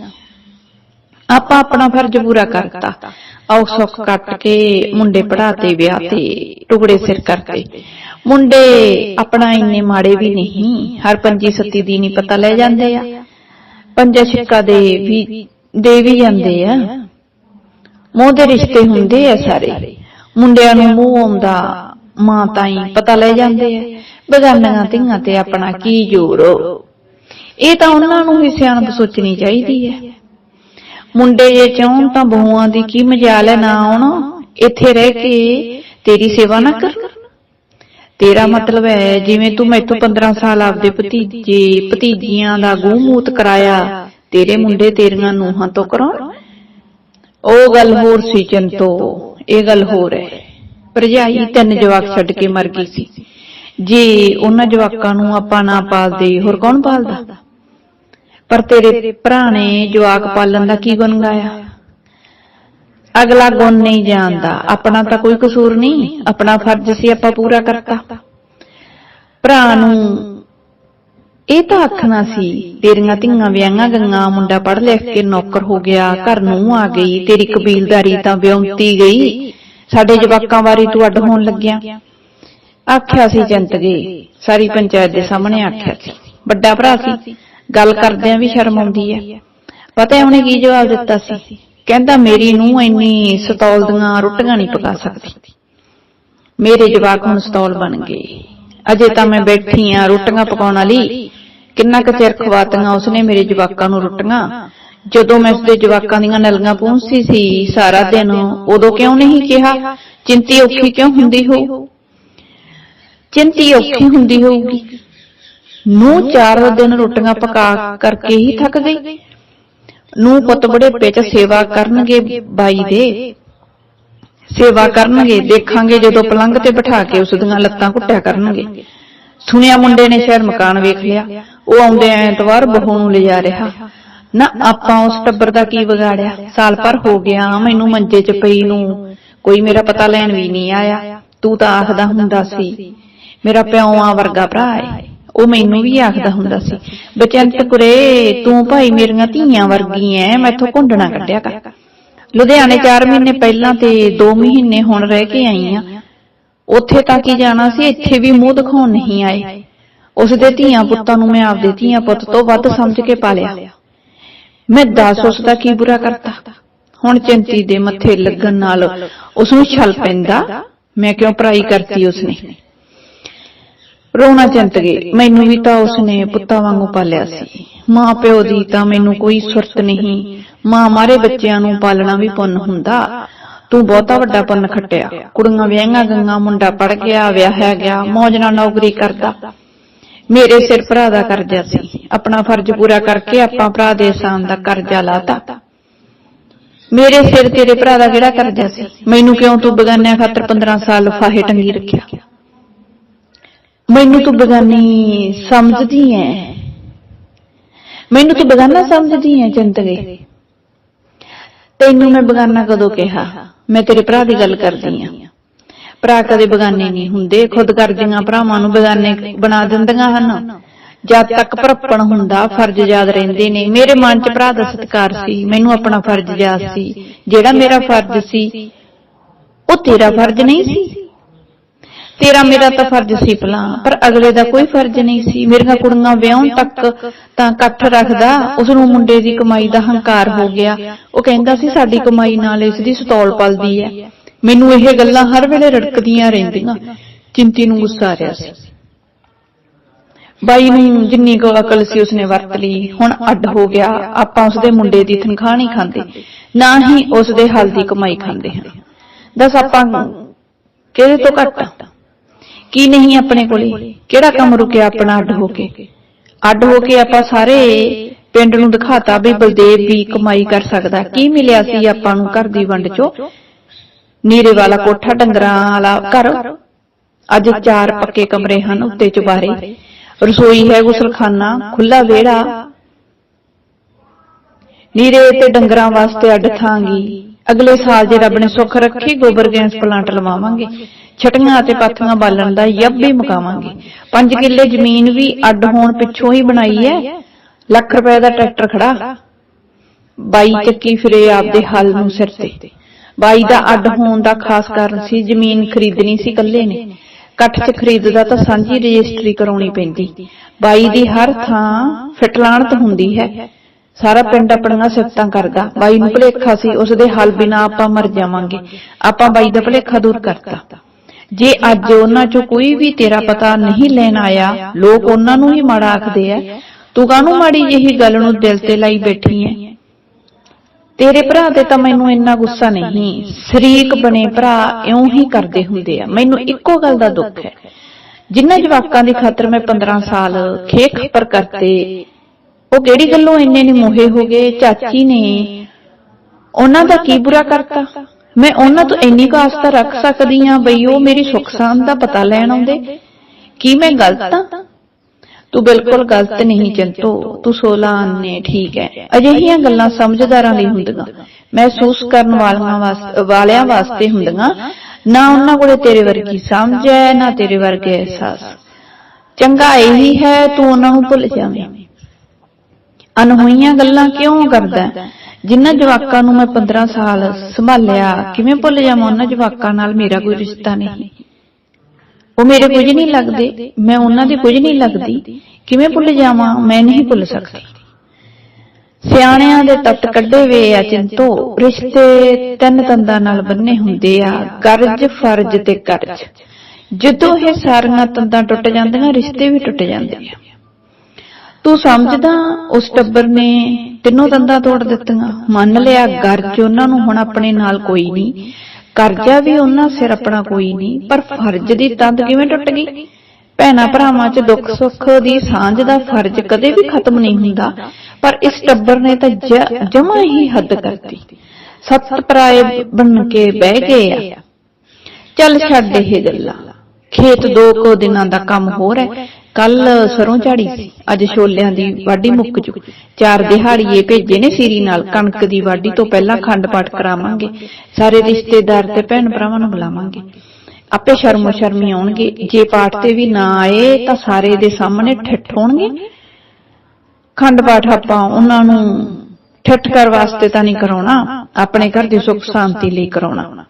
ਆਪਾਂ ਆਪਣਾ ਫਰਜ਼ ਪੂਰਾ ਕਰਤਾ। ਔ ਸੁੱਖ ਕੱਟ ਕੇ ਮੁੰਡੇ ਪੜਾਤੇ ਵਿਆਹ ਤੇ ਟੁਕੜੇ ਸਿਰ ਕਰਤੇ। ਮੁੰਡੇ ਆਪਣਾ ਇੰਨੇ ਮਾੜੇ ਵੀ ਨਹੀਂ, ਹਰ ਪੰਜੀ ਸੱਤੀ ਦੀ ਨਹੀਂ ਪਤਾ ਲੈ ਜਾਂਦੇ ਆ। ਪੰਜਾ ਛਿੱਕਾ ਦੇ ਵੀ ਦੇ ਵੀ ਜਾਂਦੇ ਆ। ਮੋਹ ਦੇ ਰਿਸ਼ਤੇ ਹੁੰਦੇ ਆ ਸਾਰੇ। ਮੁੰਡਿਆਂ ਨੂੰ ਮੂੰਹ ਆਉਂਦਾ ਮਾਂ ਤਾਈ ਪਤਾ ਲੈ ਜਾਂਦੇ ਆ। ਬਗਾਨੀਆਂ ਧੀਆਂ ਤੇ ਆਪਣਾ ਕੀ ਜ਼ੋਰ ਇਹ ਤਾਂ ਉਹਨਾਂ ਨੂੰ ਹੀ ਸਿਆਣਪ ਸੋਚਣੀ ਚਾਹੀਦੀ ਹੈ ਮੁੰਡੇ ਜੇ ਚਾਹਣ ਤਾਂ ਬਹੂਆਂ ਦੀ ਕੀ ਮਜਾਲ ਹੈ ਨਾ ਆਉਣ। ਇੱਥੇ ਰਹਿ ਕੇ ਤੇਰੀ ਸੇਵਾ ਨਾ ਕਰਨ। ਤੇਰਾ ਮਤਲਬ ਹੈ ਜਿਵੇਂ ਤੂੰ ਮੈਥੋਂ 15 ਸਾਲ ਆਪਦੇ ਭਤੀਜੇ ਭਤੀਜੀਆਂ ਦਾ ਗੂੰ ਮੂਤ ਕਰਾਇਆ ਤੇਰੇ ਮੁੰਡੇ ਤੇਰੀਆਂ ਨੂੰਹਾਂ ਤੋਂ ਕਰਾਉਣ ਉਹ ਗੱਲ ਹੋਰ ਸੀ ਚੰਤੋ ਇਹ ਗੱਲ ਹੋਰ ਹੈ। ਭਰਜਾਈ ਤਿੰਨ ਜਵਾਕ ਛੱਡ ਕੇ ਮਰ ਗਈ ਸੀ। ਜੇ ਉਹਨਾਂ ਜਵਾਕਾਂ ਨੂੰ ਆਪਾਂ ਨਾ ਪਾਲਦੇ ਹੋਰ ਕੌਣ ਪਾਲਦਾ? ਪਰ ਤੇਰੇ ਭਰਾ ਨੇ ਜਵਾਕ ਪਾਲਣ ਦਾ ਕੀ ਗੁਣ ਗਾਇਆ ਅਗਲਾ ਗੁਣ ਨਹੀਂ ਜਾਣਦਾ। ਆਪਣਾ ਤਾਂ ਕੋਈ ਕਸੂਰ ਨਹੀਂ। ਆਪਣਾ ਫਰਜ਼ ਸੀ ਆਪਾਂ ਪੂਰਾ ਕਰਤਾ। ਭਰਾ ਨੂੰ ਇਹ ਤਾਂ ਆਖਣਾ ਸੀ, ਤੇਰੀਆਂ ਧੀਆਂ ਵਿਆਹਾਂ ਗੰਗਾ ਮੁੰਡਾ ਪੜ੍ਹ ਲਿਖ ਕੇ ਨੌਕਰ ਹੋ ਗਿਆ, ਘਰ ਨੂੰ ਆ ਗਈ, ਤੇਰੀ ਕਬੀਲਦਾਰੀ ਤਾਂ ਵਿਉਂਤੀ ਗਈ, ਸਾਡੇ ਜਵਾਕਾਂ ਵਾਰੀ ਤੂੰ ਅੱਡ ਹੋਣ ਲੱਗਿਆ। ਆਖਿਆ ਸੀ ਚੰਤ ਗਏ ਸਾਰੀ ਪੰਚਾਇਤ ਦੇ ਸਾਹਮਣੇ ਆਖਿਆ ਸੀ। ਵੱਡਾ ਭਰਾ ਸੀ, ਗੱਲ ਕਰਦਿਆਂ ਵੀ ਸ਼ਰਮ ਆਉਂਦੀ ਹੈ ਪਤਾ ਉਹਨੇ ਕੀ ਜਵਾਬ ਦਿੱਤਾ ਸੀ? ਕਹਿੰਦਾ, ਮੇਰੀ ਨੂੰ ਇੰਨੀ ਸਤੌਲ ਦੀਆਂ ਰੋਟੀਆਂ ਨਹੀਂ ਪਕਾ ਸਕਦੀ। ਮੇਰੇ ਜਵਾਕ ਹੁਣ ਸਤੌਲ ਬਣ ਗਏ। ਅਜੇ ਤਾਂ ਮੈਂ ਬੈਠੀ ਆ ਰੋਟੀਆਂ ਪਕਾਉਣ ਵਾਲੀ ਕਿੰਨਾ ਕੁ ਚਿਰ ਖਵਾਤੀਆਂ, ਉਸਨੇ ਮੇਰੇ ਜਵਾਕਾਂ ਨੂੰ ਰੋਟੀਆਂ। ਜਦੋਂ ਮੈਂ ਉਸਦੇ ਜਵਾਕਾਂ ਦੀਆਂ ਨਲਗਾਂ ਪੂੰਝਦੀ ਸੀ ਸਾਰਾ ਦਿਨ, ਉਦੋਂ ਕਿਉਂ ਨਹੀਂ ਕਿਹਾ? ਚਿੰਤੀ ਔਖੀ ਕਿਉਂ ਹੁੰਦੀ ਹੋ? ਚਿੰਤੀ ਔਖੀ ਹੁੰਦੀ ਹੋਊਗੀ। ਨੂੰ ਚਾਰ ਦਿਨ ਰੋਟੀਆਂ ਪਕਾ ਕਰਕੇ ਹੀ ਥੱਕ ਗਈ। ਨੂੰ ਪੁੱਤ ਬੜੇ ਚ ਸੇਵਾ ਕਰਨਗੇ ਬਾਈ ਦੇ। ਸੇਵਾ ਕਰਨਗੇ, ਦੇਖਾਂਗੇ ਜਦੋਂ ਪਲੰਘ ਤੇ ਬਿਠਾ ਕੇ ਉਸ ਦੀਆਂ ਲੱਤਾਂ ਘੁੱਟਿਆ ਕਰਨਗੇ। ਸੁਣਿਆ ਮੁੰਡੇ ਨੇ ਸ਼ਹਿਰ ਮਕਾਨ ਵੇਖ ਲਿਆ। ਉਹ ਆਉਂਦੇ ਐਤਵਾਰ ਬਹੂ ਨੂੰ ਲਿਜਾ ਰਿਹਾ। ਨਾ ਆਪਾਂ ਉਸ ਟੱਬਰ ਦਾ ਕੀ ਵਿਗਾੜਿਆ? ਸਾਲ ਭਰ ਹੋ ਗਿਆ, ਮੈਨੂੰ ਮੰਜੇ 'ਚ ਪਈ ਨੂੰ। ਕੋਈ ਮੇਰਾ ਪਤਾ ਲੈਣ ਵੀ ਨਹੀਂ ਆਇਆ। ਤੂੰ ਤਾਂ ਆਖਦਾ ਹੁੰਦਾ ਸੀ, ਮੇਰਾ ਪਿਓਾਂ ਵਰਗਾ ਭਰਾ ਹੈ ਉਹ ਮੈਨੂੰ ਵੀ ਆਖਦਾ ਹੁੰਦਾ ਸੀ ਬਚੰਤ ਕੁਰੇ ਤੂੰ ਭਾਈ ਮੇਰੀਆਂ ਧੀਆਂ ਵਰਗੀ ਐ, ਮੈਥੋਂ ਘੁੰਡਣਾ ਕੱਢਿਆ ਕਰ। ਲੁਧਿਆਣੇ 4 ਮਹੀਨੇ ਪਹਿਲਾਂ ਤੇ 2 ਮਹੀਨੇ ਹੁਣ ਰਹਿ ਕੇ ਆਈ ਆ। ਉੱਥੇ ਤਾਂ ਕੀ ਜਾਣਾ ਸੀ, ਇੱਥੇ ਵੀ ਮੂੰਹ ਦਿਖਾਉਣ ਨਹੀਂ ਆਏ। ਉਸ ਦੇ ਧੀਆਂ ਪੁੱਤਾਂ ਨੂੰ ਮੈਂ ਆਪਦੇ ਧੀਆਂ ਪੁੱਤ ਤੋਂ ਵੱਧ ਸਮਝ ਕੇ ਪਾਲਿਆ। ਮੈਂ ਦੱਸ ਉਸ ਦਾ ਕੀ ਬੁਰਾ ਕਰਤਾ? ਹੁਣ ਚਿੰਤੀ ਦੇ ਮੱਥੇ ਲੱਗਣ ਨਾਲ ਉਸ ਨੂੰ ਛਲ ਪੈਂਦਾ। ਮੈਂ ਕਿਉਂ ਪਰਾਈ ਕਰਤੀ ਉਸਨੇ? ਰੋਣਾ ਚਿੰਤ ਗਏ ਮੈਨੂੰ ਵੀ ਤਾਂ ਉਸਨੇ ਪੁੱਤਾਂ ਵਾਂਗੂ ਪਾਲਿਆ ਸੀ। ਮਾਂ ਪਿਓ ਦੀ ਤਾਂ ਮੈਨੂੰ ਕੋਈ ਸੁਰਤ ਨਹੀਂ। ਮਾਂ ਮਾਰੇ ਬੱਚਿਆਂ ਨੂੰ ਪਾਲਣਾ ਵੀ ਪੁੰਨ ਹੁੰਦਾ। ਤੂੰ ਬਹੁਤਾ ਵੱਡਾ ਪੁੰਨ ਖੱਟਿਆ। ਕੁੜੀਆਂ ਵਿਆਹਾਂ ਗੰਗਾ ਮੁੰਡਾ ਪੜ ਗਿਆ ਵਿਆਹਿਆ ਗਿਆ, ਮੌਜ ਨਾਲ ਨੌਕਰੀ ਕਰਦਾ। ਮੇਰੇ ਸਿਰ ਭਰਾ ਦਾ ਕਰਜ਼ਾ ਸੀ। ਆਪਣਾ ਫਰਜ਼ ਪੂਰਾ ਕਰਕੇ ਆਪਾਂ ਭਰਾ ਦੇ ਸਾਨ ਦਾ ਕਰਜ਼ਾ ਲਾਤਾ। ਮੇਰੇ ਸਿਰ ਤੇਰੇ ਭਰਾ ਦਾ ਕਿਹੜਾ ਕਰਜ਼ਾ ਸੀ? ਮੈਨੂੰ ਕਿਉਂ ਤੂੰ ਬਗਾਨਿਆਂ ਖਾਤਰ 15 ਸਾਲ ਫਾਹੇ ਟੰਗੀ ਰੱਖਿਆ। ਮੈਨੂੰ ਤੂੰ ਬਗਾਨੀ ਸਮਝਦੀ ਐ। ਮੈਨੂੰ ਤੂੰ ਬਗਾਨਾ ਸਮਝਦੀ ਐ ਚਿੰਤਗੇ ਤੈਨੂੰ ਮੈਂ ਬਗਾਨਾ ਕਦੋਂ ਕਿਹਾ? ਮੈਂ ਤੇਰੇ ਭਰਾ ਦੀ ਗੱਲ ਕਰਦੀ ਆ। ਭਰਾ ਕਦੇ ਬਗਾਨੇ ਨਹੀਂ ਹੁੰਦੇ, ਖੁਦ ਕਰਦੀਆਂ ਭਰਾਵਾਂ ਨੂੰ ਬਗਾਨੇ ਬਣਾ ਦਿੰਦੀਆਂ ਹਨ। ਜਦ ਤੱਕ ਭਰਪਣ ਹੁੰਦਾ, ਫਰਜ਼ ਯਾਦ ਰਹਿੰਦੇ ਨੇ। ਮੇਰੇ ਮਨ 'ਚ ਭਰਾ ਦਾ ਸਤਿਕਾਰ ਸੀ, ਮੈਨੂੰ ਆਪਣਾ ਫਰਜ਼ ਯਾਦ ਸੀ। ਜਿਹੜਾ ਮੇਰਾ ਫਰਜ਼ ਸੀ, ਉਹ ਤੇਰਾ ਫਰਜ਼ ਨਹੀਂ ਸੀ। ਤੇਰਾ ਮੇਰਾ ਤਾਂ ਫਰਜ਼ ਸੀ ਭਲਾ, ਪਰ ਅਗਲੇ ਦਾ ਕੋਈ ਫਰਜ਼ ਨਹੀਂ ਸੀ। ਮੇਰੀਆਂ ਕੁੜੀਆਂ ਵਿਆਹਣ ਤੱਕ ਤਾਂ ਇਕੱਠ ਰੱਖਦਾ ਉਸ ਨੂੰ ਮੁੰਡੇ ਦੀ ਕਮਾਈ ਦਾ ਹੰਕਾਰ ਹੋ ਗਿਆ। ਉਹ ਕਹਿੰਦਾ ਸੀ, ਸਾਡੀ ਕਮਾਈ ਨਾਲ ਇਸ ਦੀ ਸਤੌਲ ਪਲਦੀ ਹੈ। ਮੈਨੂੰ ਇਹ ਗੱਲਾਂ ਹਰ ਵੇਲੇ ਰੜਕਦੀਆਂ ਰਹਿੰਦੀਆਂ। ਚਿੰਤੀ ਨੂੰ ਗੁੱਸਾ ਆ ਰਿਹਾ ਸੀ। ਬਾਈ ਨੂੰ ਜਿੰਨੀ ਕੁ ਅਕਲ ਸੀ ਉਸਨੇ ਵਰਤ ਲਈ। ਹੁਣ ਅੱਡ ਹੋ ਗਿਆ। ਆਪਾਂ ਉਸਦੇ ਮੁੰਡੇ ਦੀ ਤਨਖਾਹ ਨਹੀਂ ਖਾਂਦੇ। ਨਾ ਹੀ ਉਸਦੇ ਹਲ ਦੀ ਕਮਾਈ ਖਾਂਦੇ ਹਾਂ। ਦੱਸ ਆਪਾਂ ਕਿਹਦੇ ਤੋਂ ਘੱਟ ਕੀ ਨਹੀਂ ਆਪਣੇ ਕੋਲੇ? ਕਿਹੜਾ ਕੰਮ ਰੁਕਿਆ ਆਪਣਾ ਅੱਡ ਹੋ ਕੇ? ਅੱਡ ਹੋ ਕੇ ਆਪਾਂ ਸਾਰੇ ਪਿੰਡ ਨੂੰ ਦਿਖਾਤਾ ਵੀ ਬਲਦੇਵ ਵੀ ਕਮਾਈ ਕਰ ਸਕਦਾ। ਕੀ ਮਿਲਿਆ ਸੀ ਆਪਾਂ ਨੂੰ ਘਰ ਦੀ ਵੰਡ ਚੋਂ? ਨੀਰੇ ਵਾਲਾ ਕੋਠਾ ਡੰਗਰਾਂ ਵਾਲਾ ਘਰ। ਅੱਜ ਚਾਰ ਪੱਕੇ ਕਮਰੇ ਹਨ ਉੱਤੇ ਚੁਬਾਰੇ। ਰਸੋਈ ਹੈ ਗੁਸਲਖਾਨਾ ਖੁੱਲਾ ਵਿਹੜਾ। ਨੀਰੇ ਤੇ ਡੰਗਰਾਂ ਵਾਸਤੇ ਅੱਡ ਥਾਂਗੀ ਅਗਲੇ ਸਾਲ ਜੇ ਰੱਬ ਨੇ ਸੁੱਖ ਰੱਖੀ ਗੋਬਰ ਗੈਸ ਪਲਾਂਟ ਲਵਾਵਾਂਗੇ। ਛਟੀਆਂ ਅਤੇ ਪਾਥੀਆਂ ਬਾਲਣ ਦਾ ਯੱਬ ਵੀ ਮੁਕਾਵਾਂਗੇ। 5 ਕਿੱਲੇ ਜ਼ਮੀਨ ਵੀ ਅੱਡ ਹੋਣ ਪਿੱਛੋਂ ਹੀ ਬਣਾਈ ਹੈ। ਲੱਖ ਰੁਪਏ ਦਾ ਟਰੈਕਟਰ ਖੜਾ। ਬਾਈ ਚੱਕੀ ਫਿਰੇ ਆਪਦੇ ਹੱਲ ਨੂੰ ਸਿਰ ਤੇ। ਬਾਈ ਦਾ ਅੱਡ ਹੋਣ ਦਾ ਖਾਸ ਕਾਰਨ ਸੀ ਜ਼ਮੀਨ ਖਰੀਦਣੀ ਸੀ ਇਕੱਲੇ ਨੇ। ਇਕੱਠ 'ਚ ਖਰੀਦਦਾ ਤਾਂ ਸਾਂਝੀ ਰਜਿਸਟਰੀ ਕਰਾਉਣੀ ਪੈਂਦੀ। ਬਾਈ ਦੀ ਹਰ ਥਾਂ ਫਿਟਲਾਣਤ ਹੁੰਦੀ ਹੈ। ਸਾਰਾ ਪਿੰਡ ਆਪਣੀਆਂ ਸਿਫਤਾਂ ਕਰਦਾ। ਬਾਈ ਨੂੰ ਭੁਲੇਖਾ ਸੀ ਉਸ ਦੇ ਹੱਲ ਬਿਨਾ ਆਪਾਂ ਮਰ ਜਾਵਾਂਗੇ। ਆਪਾਂ ਬਾਈ ਦਾ ਭੁਲੇਖਾ ਦੂਰ ਕਰਤਾ। ਜੇ ਅੱਜ ਉਹਨਾਂ 'ਚੋਂ ਕੋਈ ਵੀ ਤੇਰਾ ਪਤਾ ਨਹੀਂ ਲੈਣ ਆਇਆ ਲੋਕ ਉਹਨਾਂ ਨੂੰ ਹੀ ਮਾੜਾ ਆਖਦੇ ਆ ਤੂੰ ਕਾਹਨੂੰ ਮਾੜੀ ਜਿਹੀ ਗੱਲ ਨੂੰ ਦਿਲ ਤੇ ਲਾਈ ਬੈਠੀ ਐ? ਤੇਰੇ ਭਰਾ ਤੇ ਤਾਂ ਮੈਨੂੰ ਇੰਨਾ ਗੁੱਸਾ ਨਹੀਂ। ਸ਼ਰੀਕ ਬਣੇ ਭਰਾ ਇਉਂ ਹੀ ਕਰਦੇ ਹੁੰਦੇ ਆ। ਮੈਨੂੰ ਇੱਕੋ ਗੱਲ ਦਾ ਦੁੱਖ ਹੈ। ਜਿੰਨਾ ਜਵਾਕਾਂ ਦੀ ਖਾਤਰ ਮੈਂ 15 ਸਾਲ ਖੇਖ ਪਰ ਕਰਤੇ, ਉਹ ਕਿਹੜੀ ਗੱਲੋਂ ਇੰਨੇ ਨੇ ਮੋਹੇ ਹੋ ਗਏ? ਚਾਚੀ ਨੇ ਉਹਨਾਂ ਦਾ ਕੀ ਬੁਰਾ ਕਰਤਾ? ਮੈਂ ਉਹਨਾਂ ਤੋਂ ਇੰਨੀ ਕੁ ਆਸਤਾ ਰੱਖ ਸਕਦੀ ਆ ਬਈ ਉਹ ਮੇਰੀ ਸੁੱਖ ਸਾਂਦ ਦਾ ਪਤਾ ਲੈਣ ਆਉਂਦੇ। ਕੀ ਮੈਂ ਗਲਤ ਆ ਤੂੰ ਬਿਲਕੁਲ ਗਲਤ ਨਹੀਂ ਚੰਤੋ ਤੂੰ 16 ਨੇ ਠੀਕ ਹੈ ਅਜਿਹੀਆਂ ਗੱਲਾਂ ਸਮਝਦਾਰਾਂ ਲਈ ਹੁੰਦੀਆਂ। ਮਹਿਸੂਸ ਕਰਨ ਵਾਲਿਆਂ ਵਾਲਿਆਂ ਵਾਸਤੇ ਹੁੰਦੀਆਂ। ਨਾ ਉਹਨਾਂ ਕੋਲੇ ਤੇਰੇ ਵਰਗੀ ਸਮਝ ਹੈ ਨਾ ਤੇਰੇ ਵਰਗੇ ਅਹਿਸਾਸ। ਚੰਗਾ ਇਹੀ ਹੈ, ਤੂੰ ਉਹਨਾਂ ਨੂੰ ਭੁੱਲ ਜਾਵੇਂ। ਅਨਹੋਈਆਂ ਗੱਲਾਂ ਕਿਉਂ ਕਰਦਾ ਹੈ? ਜਿਨ੍ਹਾਂ ਜਵਾਕਾਂ ਨੂੰ ਮੈਂ 15 ਸਾਲ ਸੰਭਾਲਿਆ, ਕਿਵੇਂ ਭੁੱਲ ਜਾਵਾਂ? ਉਹਨਾਂ ਜਵਾਕਾਂ ਨਾਲ ਮੇਰਾ ਕੋਈ ਰਿਸ਼ਤਾ ਨਹੀਂ। ਉਹ ਮੇਰੇ ਕੁਝ ਨਹੀਂ ਲੱਗਦੇ ਮੈਂ ਉਹਨਾਂ ਦੀ ਕੁਝ ਨਹੀਂ ਲੱਗਦੀ। ਕਿਵੇਂ ਭੁੱਲ ਜਾਵਾਂ? ਮੈਂ ਨਹੀਂ ਭੁੱਲ ਸਕਦੀ। ਸਿਆਣਿਆਂ ਦੇ ਤੱਤ ਕੱਢੇ ਵੇ ਆ ਚਿੰਤੋ। ਰਿਸ਼ਤੇ ਤਿੰਨ ਤੰਦਾਂ ਨਾਲ ਬੰਨੇ ਹੁੰਦੇ ਆ। ਕਰਜ਼ ਫਰਜ਼ ਤੇ ਕਰਜ਼। ਜਦੋਂ ਇਹ ਸਾਰੀਆਂ ਤੰਦਾਂ ਟੁੱਟ ਜਾਂਦੀਆਂ ਰਿਸ਼ਤੇ ਵੀ ਟੁੱਟ ਜਾਂਦੇ ਆ। ਤੂੰ ਸਮਝਦਾ ਉਸ ਟੱਬਰ ਨੇ ਤਿੰਨੋਂ ਤੰਦਾਂ ਤੋੜ ਦਿੱਤੀਆਂ। ਮੰਨ ਲਿਆ ਗਰਜ ਉਹਨਾਂ ਨੂੰ ਹੁਣ ਆਪਣੇ ਨਾਲ ਕੋਈ ਨਹੀਂ। ਕਰਜ਼ਾ ਵੀ ਉਹਨਾਂ ਸਿਰ ਆਪਣਾ ਕੋਈ ਨਹੀਂ, ਪਰ ਫਰਜ਼ ਦੀ ਤੰਦ ਕਿਵੇਂ ਟੁੱਟ ਗਈ ਭੈਣਾ ਭਰਾਵਾਂ 'ਚ ਦੁੱਖ ਸੁੱਖ ਦੀ ਸਾਂਝ ਦਾ ਫਰਜ਼ ਕਦੇ ਵੀ ਖਤਮ ਨਹੀਂ ਹੁੰਦਾ, ਪਰ ਇਸ ਟੱਬਰ ਨੇ ਤਾਂ ਜਮਾ ਹੀ ਹੱਦ ਕਰਤੀ। ਸੱਤ ਪਰਾਏ ਬਣ ਕੇ ਬਹਿ ਗਏ ਆ। ਚੱਲ ਛੱਡ ਇਹ ਗੱਲਾਂ। ਖੇਤ ਦੋ ਕੋ ਦਿਨਾਂ ਦਾ ਕੰਮ ਹੋਰ ਹੈ ਕੱਲ ਸਰੋਂ ਝਾੜੀ ਸੀ। ਅੱਜ ਛੋਲਿਆਂ ਦੀ ਵਾਢੀ ਮੁੱਕ ਜੂ ਚਾਰ ਦਿਹਾੜੀਏ ਭੇਜੇ ਨੇ ਸੀਰੀ ਨਾਲ। ਕਣਕ ਦੀ ਵਾਢੀ ਤੋਂ ਪਹਿਲਾਂ ਖੰਡ ਪਾਠ ਕਰਾਵਾਂਗੇ। ਸਾਰੇ ਰਿਸ਼ਤੇਦਾਰ ਤੇ ਭੈਣ ਭਰਾਵਾਂ ਨੂੰ ਬੁਲਾਵਾਂਗੇ। ਆਪੇ ਸ਼ਰਮੋ ਸ਼ਰਮੀ ਆਉਣਗੇ। ਜੇ ਪਾਠ ਤੇ ਵੀ ਨਾ ਆਏ ਤਾਂ ਸਾਰੇ ਦੇ ਸਾਹਮਣੇ ਠੱਠ ਹੋਣਗੇ। ਖੰਡ ਪਾਠ ਆਪਾਂ ਉਹਨਾਂ ਨੂੰ ਠੱਠ ਕਰ ਵਾਸਤੇ ਤਾਂ ਨਹੀਂ ਕਰਾਉਣਾ। ਆਪਣੇ ਘਰ ਦੀ ਸੁੱਖ ਸ਼ਾਂਤੀ ਲਈ ਕਰਾਉਣਾ।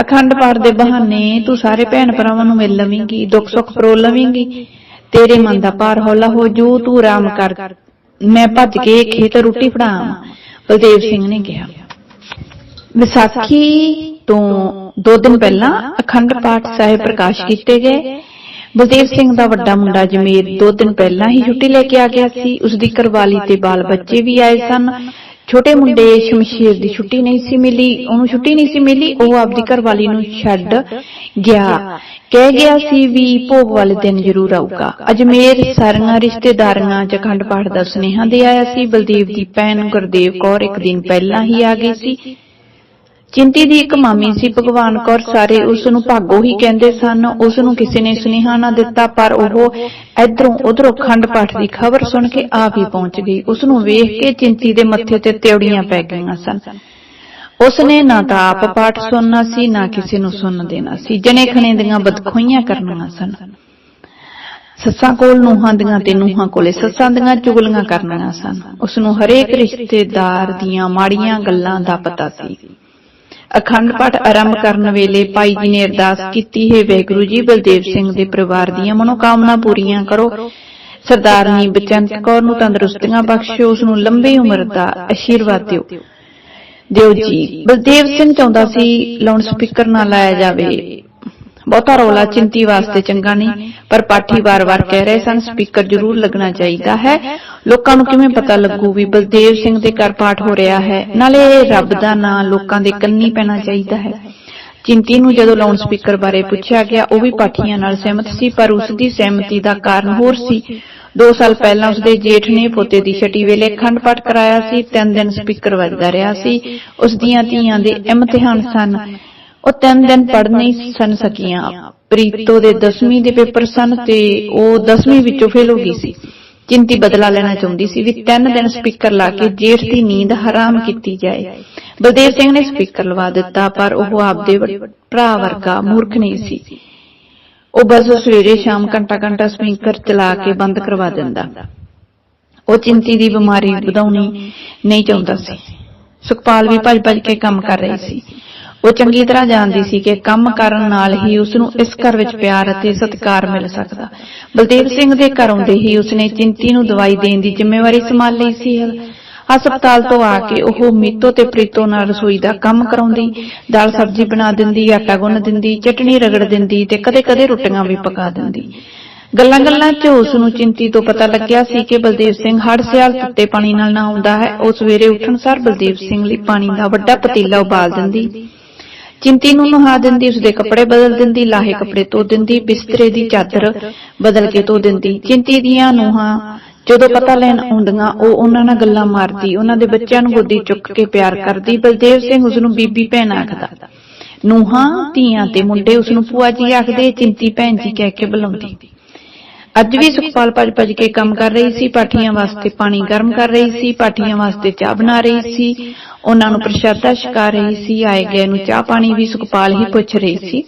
ਅਖੰਡ ਪਾਠ ਦੇ ਬਹਾਨੇ ਤੂੰ ਸਾਰੇ ਭੈਣ ਭਰਾਵਾਂ ਨੂੰ ਮਿਲ ਲਵੇਂਗੀ ਦੁੱਖ ਸੁੱਖ ਫਰੋਲ ਲਵੇਂਗੀ। ਤੇਰੇ ਮਨ ਦਾ ਭਾਰ ਹੌਲਾ ਹੋ ਜੂ, ਤੂੰ ਆਰਾਮ ਕਰ। ਮੈਂ ਭੱਜ ਕੇ ਖੇਤ ਰੋਟੀ ਫੜਾਵਾਂ, ਬਲਦੇਵ ਸਿੰਘ ਨੇ ਕਿਹਾ। ਵਿਸਾਖੀ ਤੋਂ ਦੋ ਦਿਨ ਪਹਿਲਾਂ ਅਖੰਡ ਪਾਠ ਸਾਹਿਬ ਪ੍ਰਕਾਸ਼ ਕੀਤੇ ਗਏ। ਬਲਦੇਵ ਸਿੰਘ ਦਾ ਵੱਡਾ ਮੁੰਡਾ ਜਮੀਰ ਦੋ ਦਿਨ ਪਹਿਲਾਂ ਹੀ ਛੁੱਟੀ ਲੈ ਕੇ ਆ ਗਿਆ ਸੀ। ਉਸ ਦੀ ਕਰਵਾਲੀ ਤੇ ਬਾਲ ਬੱਚੇ ਵੀ ਆਏ ਸਨ। ਛੋਟੇ ਮੁੰਡੇ ਸ਼ਮਸ਼ੀਰ ਦੀ ਛੁੱਟੀ ਨਹੀਂ ਸੀ ਮਿਲੀ ਉਹਨੂੰ ਛੁੱਟੀ ਨਹੀਂ ਸੀ ਮਿਲੀ ਉਹ ਆਪਦੀ ਘਰਵਾਲੀ ਨੂੰ ਛੱਡ ਗਿਆ। ਕਹਿ ਗਿਆ ਸੀ ਵੀ ਭੋਗ ਵਾਲੇ ਦਿਨ ਜ਼ਰੂਰ ਆਊਗਾ। ਅਜਮੇਰ ਸਾਰੀਆਂ ਰਿਸ਼ਤੇਦਾਰੀਆਂ ਚ ਅਖੰਡ ਪਾਠ ਦਾ ਸੁਨੇਹਾ ਦੇ ਆਇਆ ਸੀ। ਬਲਦੇਵ ਦੀ ਭੈਣ ਗੁਰਦੇਵ ਕੌਰ ਇੱਕ ਦਿਨ ਪਹਿਲਾਂ ਹੀ ਆ ਗਈ ਸੀ। ਚਿੰਤੀ ਦੀ ਇੱਕ ਮਾਮੀ ਸੀ, ਭਗਵਾਨ ਕੌਰ ਸਾਰੇ ਉਸ ਨੂੰ ਭਾਗੋ ਹੀ ਕਹਿੰਦੇ ਸਨ। ਉਸ ਨੂੰ ਕਿਸੇ ਨੇ ਸੁਨੇਹਾ ਨਾ ਦਿੱਤਾ, ਪਰ ਉਹ ਇਧਰੋਂ ਉਧਰੋਂ ਖੰਡ ਪਾਠ ਦੀ ਖਬਰ ਸੁਣ ਕੇ ਆਪ ਹੀ ਪਹੁੰਚ ਗਈ। ਉਸ ਨੂੰ ਵੇਖ ਕੇ ਚਿੰਤੀ ਦੇ ਮੱਥੇ ਤੇ ਤਿਉੜੀਆਂ ਪੈ ਗਈਆਂ ਸਨ। ਉਸ ਨੇ ਨਾ ਤਾਂ ਆਪ ਪਾਠ ਸੁਣਨਾ ਸੀ, ਨਾ ਕਿਸੇ ਨੂੰ ਸੁਣ ਦੇਣਾ ਸੀ। ਜਣੇ ਖਣੇ ਦੀਆਂ ਬਦਖੋਈਆਂ ਕਰਨੀਆਂ ਸਨ। ਸੱਸਾਂ ਕੋਲ ਨੂੰਹਾਂ ਦੀਆਂ ਤੇ ਨੂੰਹਾਂ ਕੋਲੇ ਸੱਸਾਂ ਦੀਆਂ ਚੁਗਲੀਆਂ ਕਰਨੀਆਂ ਸਨ। ਉਸ ਨੂੰ ਹਰੇਕ ਰਿਸ਼ਤੇਦਾਰ ਦੀਆਂ ਮਾੜੀਆਂ ਗੱਲਾਂ ਦਾ ਪਤਾ ਸੀ। ਅਖੰਡ ਪਾਠ ਆਰੰਭ ਕਰਨ ਵੇਲੇ ਭਾਈ ਜੀ ਨੇ ਅਰਦਾਸ ਕੀਤੀ, ਹੈ ਵੈਗੁਰੂ ਜੀ, ਬਲਦੇਵ ਸਿੰਘ ਦੇ ਪਰਿਵਾਰ ਦੀਆਂ ਮਨੋਕਾਮਨਾ ਪੂਰੀਆਂ ਕਰੋ। ਸਰਦਾਰਨੀ ਬਚੰਤ ਕੌਰ ਨੂੰ ਤੰਦਰੁਸਤੀਆਂ ਬਖਸ਼ੋ ਉਸ ਨੂੰ ਲੰਬੀ ਉਮਰ ਦਾ ਆਸ਼ੀਰਵਾਦ ਦਿਓ। ਦਿਓ ਜੀ, ਬਲਦੇਵ ਸਿੰਘ ਚਾਹੁੰਦਾ ਸੀ ਲਾਊਡ ਸਪੀਕਰ ਨਾ ਲਾਇਆ ਜਾਵੇ। ਬਹੁਤਾ ਰੌਲਾ ਚਿੰਤੀ ਵਾਸਤੇ ਚੰਗਾ ਨਹੀਂ, ਪਰ ਪਾਠੀ ਵਾਰ-ਵਾਰ ਕਹਿ ਰਹੇ ਸਨ ਸਪੀਕਰ ਜ਼ਰੂਰ ਲੱਗਣਾ ਚਾਹੀਦਾ ਹੈ। ਲੋਕਾਂ ਨੂੰ ਕਿਵੇਂ ਪਤਾ ਲੱਗੂ ਵੀ ਬਲਦੇਵ ਸਿੰਘ ਦੇ ਘਰ ਪਾਠ ਹੋ ਰਿਹਾ ਹੈ? ਨਾਲੇ ਰੱਬ ਦਾ ਨਾਂ ਲੋਕਾਂ ਦੇ ਕੰਨੀ ਪੈਣਾ ਚਾਹੀਦਾ ਹੈ। ਚਿੰਤੀ ਨੂੰ ਜਦੋਂ ਲਾਊਡ ਸਪੀਕਰ ਬਾਰੇ ਪੁੱਛਿਆ ਗਿਆ, ਉਹ ਵੀ ਪਾਠੀਆਂ ਨਾਲ ਸਹਿਮਤ ਸੀ, ਪਰ ਉਸ ਦੀ ਸਹਿਮਤੀ ਦਾ ਕਾਰਨ ਹੋਰ ਸੀ। 2 ਸਾਲ ਪਹਿਲਾਂ ਉਸਦੇ ਜੇਠ ਨੇ ਪੋਤੇ ਦੀ ਛਟੀ ਵੇਲੇ ਖੰਡ ਪਾਠ ਕਰਾਇਆ ਸੀ, ਤਿੰਨ ਦਿਨ ਸਪੀਕਰ ਵੱਜਦਾ ਰਿਹਾ ਸੀ। ਉਸ ਦੀਆਂ ਧੀਆਂ ਦੇ ਇਮਤਿਹਾਨ ਸਨ। ਉਹ ਤਿੰਨ ਦਿਨ ਪੜ ਨਹੀਂ ਸਨ ਸਕੀਆਂ। ਪ੍ਰੀਤੋ ਦੇ 10ਵੀਂ ਦੇ ਪੇਪਰ ਸਨ ਤੇ ਉਹ 10ਵੀਂ ਵਿੱਚੋਂ ਫੇਲ ਹੋ ਗਈ ਸੀ। ਚਿੰਤੀ ਬਦਲਾ ਲੈਣਾ ਚਾਹੁੰਦੀ ਸੀ ਵੀ ਤਿੰਨ ਦਿਨ ਸਪੀਕਰ ਲਾ ਕੇ ਜੇਠ ਦੀ ਨੀਂਦ ਹਰਾਮ ਕੀਤੀ ਜਾਏ। ਬਲਦੇਵ ਸਿੰਘ ਨੇ ਸਪੀਕਰ ਲਵਾ ਦਿੱਤਾ, ਪਰ ਉਹ ਆਪਦੇ ਭਰਾ ਵਰਗਾ ਮੂਰਖ ਨਹੀਂ ਸੀ। ਉਹ ਬਸ ਸਵੇਰੇ ਸ਼ਾਮ ਘੰਟਾ ਘੰਟਾ ਸਪੀਕਰ ਚਲਾ ਕੇ ਬੰਦ ਕਰਵਾ ਦਿੰਦਾ। ਉਹ ਚਿੰਤੀ ਦੀ ਬਿਮਾਰੀ ਵਧਾਉਣੀ ਨਹੀਂ ਚਾਹੁੰਦਾ ਸੀ। ਸੁਖਪਾਲ ਵੀ ਭੱਜ ਭੱਜ ਕੇ ਕੰਮ ਕਰ ਰਹੀ ਸੀ। ਉਹ ਚੰਗੀ ਤਰ੍ਹਾਂ ਜਾਣਦੀ ਸੀ ਕਿ ਕੰਮ ਕਰਨ ਨਾਲ ਹੀ ਉਸ ਨੂੰ ਇਸ ਘਰ ਵਿੱਚ ਪਿਆਰ ਅਤੇ ਸਤਿਕਾਰ ਮਿਲ ਸਕਦਾ। ਬਲਦੇਵ ਸਿੰਘ ਦੇ ਘਰ ਆਉਂਦੇ ਹੀ ਉਸਨੇ ਚਿੰਤੀ ਨੂੰ ਦਵਾਈ ਦੇਣ ਦੀ ਜ਼ਿੰਮੇਵਾਰੀ ਸੰਭਾਲ ਲਈ ਸੀ। ਹਸਪਤਾਲ ਤੋਂ ਆ ਕੇ ਉਹ ਮੀਤੋ ਤੇ ਪ੍ਰੀਤੋ ਨਾਲ ਰਸੋਈ ਦਾ ਕੰਮ ਕਰਾਉਂਦੀ ਦਾਲ ਸਬਜ਼ੀ ਬਣਾ ਦਿੰਦੀ ਆਟਾ ਗੁੰਨ ਦਿੰਦੀ ਚਟਣੀ ਰਗੜ ਦਿੰਦੀ ਤੇ ਕਦੇ-ਕਦੇ ਰੋਟੀਆਂ ਵੀ ਪਕਾ ਦਿੰਦੀ। ਗੱਲਾਂ-ਗੱਲਾਂ 'ਚ ਉਸ ਨੂੰ ਚਿੰਤੀ ਤੋਂ ਪਤਾ ਲੱਗਿਆ ਸੀ ਕਿ ਬਲਦੇਵ ਸਿੰਘ ਹੜ ਸਿਆਲ ਤੱਤੇ ਪਾਣੀ ਨਾਲ ਨਾ ਆਉਂਦਾ ਹੈ ਉਹ ਸਵੇਰੇ ਉੱਠਣ ਸਾਰ ਬਲਦੇਵ ਸਿੰਘ ਲਈ ਪਾਣੀ ਦਾ ਵੱਡਾ ਪਤੀਲਾ ਉਬਾਲ ਦਿੰਦੀ ਚਿੰਤੀ ਨੂੰ ਨਹਾ ਦਿੰਦੀ, ਉਸਦੇ ਕੱਪੜੇ ਬਦਲ ਦਿੰਦੀ, ਲਾਹੇ ਕੱਪੜੇ ਧੋ ਦਿੰਦੀ, ਬਿਸਤਰੇ ਦੀ ਚਾਦਰ ਬਦਲ ਕੇ ਧੋ ਦਿੰਦੀ। ਚਿੰਤੀ ਦੀਆਂ ਨੂਹਾਂ ਜਦੋਂ ਪਤਾ ਲੈਣ ਆਉਂਦੀਆਂ, ਉਹ ਉਹਨਾਂ ਨਾਲ ਗੱਲਾਂ ਮਾਰਦੀ, ਉਹਨਾਂ ਦੇ ਬੱਚਿਆਂ ਨੂੰ ਗੋਦੀ ਚੁੱਕ ਕੇ ਪਿਆਰ ਕਰਦੀ। ਬਲਦੇਵ ਸਿੰਘ ਉਸ ਨੂੰ ਬੀਬੀ ਭੈਣ ਆਖਦਾ। ਨੂਹਾਂ, ਧੀਆਂ ਤੇ ਮੁੰਡੇ ਉਸ ਨੂੰ ਭੂਆ ਜੀ ਆਖਦੇ, ਚਿੰਤੀ ਭੈਣ ਜੀ ਕਹਿ ਕੇ ਬੁਲਾਉਂਦੀ। ਅੱਜ ਵੀ ਸੁਖਪਾਲ ਭੱਜ ਭੱਜ ਕੇ ਕੰਮ ਕਰ ਰਹੀ ਸੀ, ਪਾਠੀਆਂ ਵਾਸਤੇ ਪਾਣੀ ਗਰਮ ਕਰ ਰਹੀ ਸੀ, ਪਾਠੀਆਂ ਵਾਸਤੇ ਚਾਹ ਬਣਾ ਰਹੀ ਸੀ, ਉਹਨਾਂ ਨੂੰ ਪ੍ਰਸ਼ਾਦਾ ਛਕਾ ਰਹੀ ਸੀ, ਆਏ ਗਏ ਨੂੰ ਚਾਹ ਪਾਣੀ ਵੀ ਸੁਖਪਾਲ ਹੀ ਪੁੱਛ ਰਹੀ ਸੀ।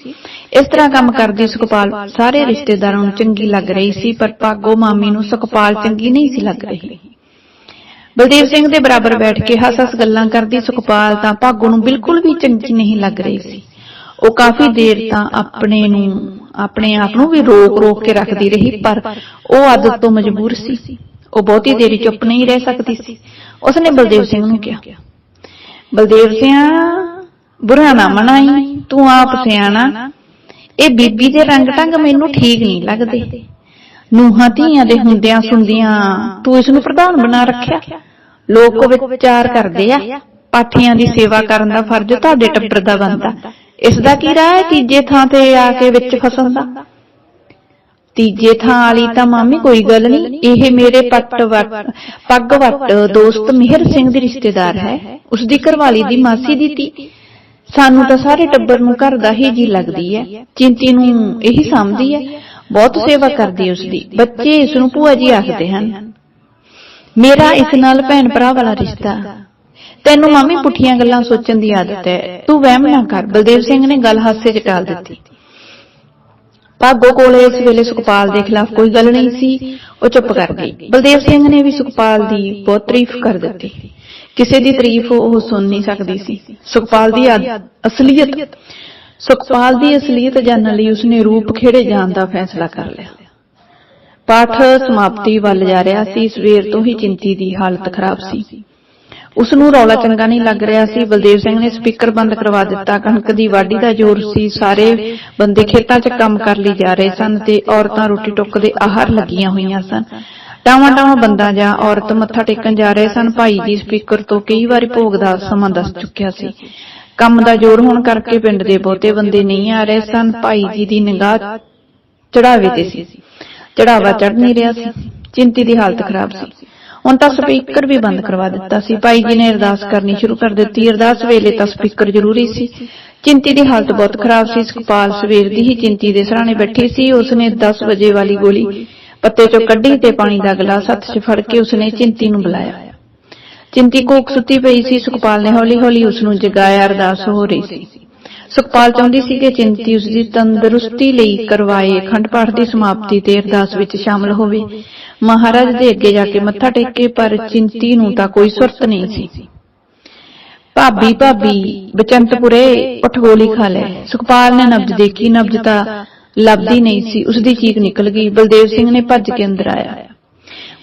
ਇਸ ਤਰ੍ਹਾਂ ਕੰਮ ਕਰਦੀ ਸੁਖਪਾਲ ਸਾਰੇ ਰਿਸ਼ਤੇਦਾਰਾਂ ਨੂੰ ਚੰਗੀ ਲੱਗ ਰਹੀ ਸੀ, ਪਰ ਭਾਗੋ ਮਾਮੀ ਨੂੰ ਸੁਖਪਾਲ ਚੰਗੀ ਨਹੀਂ ਸੀ ਲੱਗ ਰਹੀ। ਬਲਦੇਵ ਸਿੰਘ ਦੇ ਬਰਾਬਰ ਬੈਠ ਕੇ ਹੱਸ-ਹੱਸ ਗੱਲਾਂ ਕਰਦੀ ਸੁਖਪਾਲ ਤਾਂ ਭਾਗੋ ਨੂੰ ਬਿਲਕੁਲ ਵੀ ਚੰਗੀ ਨਹੀਂ ਲੱਗ ਰਹੀ ਸੀ। ਉਹ ਕਾਫੀ ਦੇਰ ਤਾਂ ਆਪਣੇ ਨੂੰ ਆਪਣੇ ਆਪ ਨੂੰ ਵੀ ਰੋਕ-ਰੋਕ ਕੇ ਰੱਖਦੀ ਰਹੀ, ਪਰ ਉਹ ਆਦਤ ਤੋਂ ਮਜਬੂਰ ਸੀ। ਉਹ ਬਹੁਤੀ ਦੇਰ ਚੁੱਪ ਨਹੀਂ ਰਹਿ ਸਕਦੀ ਸੀ। ਉਸਨੇ ਬਲਦੇਵ ਸਿੰਘ ਨੂੰ ਕਿਹਾ, ਬਲਦੇਵ ਸਿੰਘ ਬੁਰਾ ਨਾ ਮਨਾਈ, ਤੂੰ ਆਪ ਸਿਆਣਾ। ਇਹ ਬੀਬੀ ਦੇ ਰੰਗ ਢੰਗ ਮੈਨੂੰ ਠੀਕ ਨਹੀਂ ਲੱਗਦੇ। ਨੂਹਾਂ ਧੀਆਂ ਦੇ ਹੁੰਦਿਆਂ ਸੁਣਦਿਆਂ ਤੂੰ ਇਸ ਨੂੰ ਪ੍ਰਧਾਨ ਬਣਾ ਰੱਖਿਆ। ਲੋਕ ਵਿਚਾਰ ਕਰਦੇ ਆ, ਪਾਠੀਆਂ ਦੀ ਸੇਵਾ ਕਰਨ ਦਾ ਫਰਜ਼ ਤੁਹਾਡੇ ਟੱਬਰ ਦਾ ਬਣਦਾ। ਇਸ ਦਾ ਕੀ ਰਾਹ ਹੈ? ਤੀਜੇ ਥਾਂ ਤੇ ਆ ਕੇ ਵਿੱਚ ਫਸਣ ਦਾ ਤੀਜੇ ਥਾਂ ਵਾਲੀ ਤਾਂ ਮਾਮੀ ਕੋਈ ਗੱਲ ਨਹੀਂ। ਇਹ ਮੇਰੇ ਪੱਟ ਵੱਟ, ਪੱਗ ਵੱਟ ਦੋਸਤ ਮਿਹਰ ਸਿੰਘ ਦੀ ਰਿਸ਼ਤੇਦਾਰ ਹੈ। ਉਸ ਦੀ ਘਰਵਾਲੀ ਦੀ ਮਾਸੀ ਦੀ ਧੀ। ਸਾਨੂੰ ਤਾਂ ਸਾਰੇ ਟੱਬਰ ਨੂੰ ਘਰ ਦਾ ਹੀ ਜੀ ਲੱਗਦੀ ਹੈ। ਚਿੰਤੀ ਨੂੰ ਇਹੀ ਸਮਝਦੀ ਹੈ। ਬਹੁਤ ਸੇਵਾ ਕਰਦੀ ਹੈ ਉਸ ਦੀ। ਬੱਚੇ ਇਸ ਨੂੰ ਭੂਆ ਜੀ ਆਖਦੇ ਹਨ। ਮੇਰਾ ਇਸ ਨਾਲ ਭੈਣ ਭਰਾ ਵਾਲਾ ਰਿਸ਼ਤਾ। ਤੈਨੂੰ ਮਾਮੀ ਪੁੱਠੀਆਂ ਗੱਲਾਂ ਸੋਚਣ ਦੀ ਆਦਤ ਹੈ। ਤੂੰ ਵਹਿਮ ਨਾ ਕਰ। ਬਲਦੇਵ ਸਿੰਘ ਨੇ ਗੱਲ ਹਾਸੇ 'ਚ ਟਾਲ ਦਿੱਤੀ। ਭਾਗੋ ਕੋਲੇ ਇਸ ਵੇਲੇ ਸੁਖਪਾਲ ਦੇ ਖਿਲਾਫ ਕੋਈ ਗੱਲ ਨਹੀਂ ਸੀ। ਉਹ ਚੁੱਪ ਕਰ ਗਈ। ਬਲਦੇਵ ਸਿੰਘ ਨੇ ਵੀ ਸੁਖਪਾਲ ਦੀ ਬਹੁਤ ਤਾਰੀਫ ਕਰ ਦਿੱਤੀ। ਕਿਸੇ ਦੀ ਤਾਰੀਫ ਉਹ ਸੁਣ ਨਹੀਂ ਸਕਦੀ ਸੀ। ਸੁਖਪਾਲ ਦੀ ਅਸਲੀਅਤ। ਸੁਖਪਾਲ ਦੀ ਅਸਲੀਅਤ ਜਾਣਨ ਲਈ ਉਸਨੇ ਰੂਪ ਖੇੜੇ ਜਾਣ ਦਾ ਫੈਸਲਾ ਕਰ ਲਿਆ। ਪਾਠ ਸਮਾਪਤੀ ਵੱਲ ਜਾ ਰਿਹਾ ਸੀ। ਸਵੇਰ ਤੋਂ ਹੀ ਚਿੰਤੀ ਦੀ ਹਾਲਤ ਖਰਾਬ ਸੀ ਉਸ ਨੂੰ ਰੌਲਾ ਚੰਗਾ ਨਹੀਂ ਲੱਗ ਰਿਹਾ ਸੀ। ਬਲਦੇਵ ਸਿੰਘ ਨੇ ਸਪੀਕਰ ਬੰਦ ਕਰਵਾ ਦਿੱਤਾ। ਕਣਕ ਦੀ ਵਾਢੀ ਦਾ ਜ਼ੋਰ ਸੀ। ਸਾਰੇ ਬੰਦੇ ਖੇਤਾਂ 'ਚ ਕੰਮ ਕਰ ਲਈ ਜਾ ਰਹੇ ਸਨ ਤੇ ਔਰਤਾਂ ਰੋਟੀ ਟੁੱਕ ਦੇ ਆਹਾਰ ਲੱਗੀਆਂ ਹੋਈਆਂ ਸਨ। ਟਾਵਾਂ ਟਾਵਾਂ ਬੰਦਾ ਜਾਂ ਔਰਤ ਮੱਥਾ ਟੇਕਣ ਜਾ ਰਹੇ ਸਨ। ਭਾਈ ਜੀ ਸਪੀਕਰ ਤੋਂ ਕਈ ਵਾਰੀ ਭੋਗ ਦਾ ਸਮਾਂ ਦੱਸ ਚੁੱਕਿਆ ਸੀ। ਕੰਮ ਦਾ ਜ਼ੋਰ ਹੋਣ ਕਰਕੇ ਪਿੰਡ ਦੇ ਬਹੁਤੇ ਬੰਦੇ ਨਹੀਂ ਆ ਰਹੇ ਸਨ। ਭਾਈ ਜੀ ਦੀ ਨਿਗਾਹ ਚੜਾਵੇ ਤੇ ਸੀ। ਚੜਾਵਾ ਚੜ ਨਹੀਂ ਰਿਹਾ ਸੀ। ਚਿੰਤੀ ਦੀ ਹਾਲਤ ਖਰਾਬ ਸੀ ਹੁਣ ਤਾਂ ਸਪੀਕਰ ਵੀ ਬੰਦ ਕਰਵਾ ਦਿੱਤਾ ਸੀ। ਭਾਈ ਜੀ ਨੇ ਅਰਦਾਸ ਕਰਨੀ ਸ਼ੁਰੂ ਕਰ ਦਿੱਤੀ। ਅਰਦਾਸ ਵੇਲੇ ਤਾਂ ਸਪੀਕਰ ਜ਼ਰੂਰੀ ਸੀ। ਚਿੰਤੀ ਦੀ ਹਾਲਤ ਬਹੁਤ ਖਰਾਬ ਸੀ। ਸੁਖਪਾਲ ਸਵੇਰ ਦੀ ਹੀ ਚਿੰਤੀ ਦੇ ਸਰਾਣੇ ਬੈਠੀ ਸੀ। ਉਸਨੇ 10 ਵਜੇ ਵਾਲੀ ਗੋਲੀ ਪੱਤੇ ਚੋਂ ਕੱਢੀ ਤੇ ਪਾਣੀ ਦਾ ਗਲਾਸ ਹੱਥ 'ਚ ਫੜ ਕੇ ਉਸਨੇ ਚਿੰਤੀ ਨੂੰ ਬੁਲਾਇਆ। ਚਿੰਤੀ ਕੋਕ ਸੁੱਤੀ ਪਈ ਸੀ। ਸੁਖਪਾਲ ਨੇ ਹੌਲੀ-ਹੌਲੀ ਉਸ ਨੂੰ ਜਗਾਇਆ। ਅਰਦਾਸ ਹੋ ਰਹੀ ਸੀ। ਸੁਖਪਾਲ ਚਾਹੁੰਦੀ ਸੀ ਕਿ ਚਿੰਤੀ ਉਸ ਦੀ ਤੰਦਰੁਸਤੀ ਲਈ ਕਰਵਾਏ ਅਖੰਡ ਪਾਠ ਦੀ ਸਮਾਪਤੀ ਤੇ ਅਰਦਾਸ ਵਿੱਚ ਸ਼ਾਮਲ ਹੋਵੇ। ਮਹਾਰਾਜ ਦੇ ਅੱਗੇ ਜਾ ਕੇ ਮੱਥਾ ਟੇਕੇ, ਪਰ ਚਿੰਤੀ ਨੂੰ ਤਾਂ ਕੋਈ ਸੁਰਤ ਨਹੀਂ ਸੀ। ਭਾਬੀ ਭਾਬੀ, ਬਚੰਤਪੁਰੇ ਉੱਠ ਖਾ ਲੈ। ਸੁਖਪਾਲ ਨੇ ਨਬਜ ਦੇਖੀ। ਨਬਜ ਤਾਂ ਲੱਭਦੀ ਨਹੀਂ ਸੀ। ਉਸ ਦੀ ਚੀਕ ਨਿਕਲ ਗਈ। ਬਲਦੇਵ ਸਿੰਘ ਨੇ ਭੱਜ ਕੇ ਅੰਦਰ ਆਇਆ।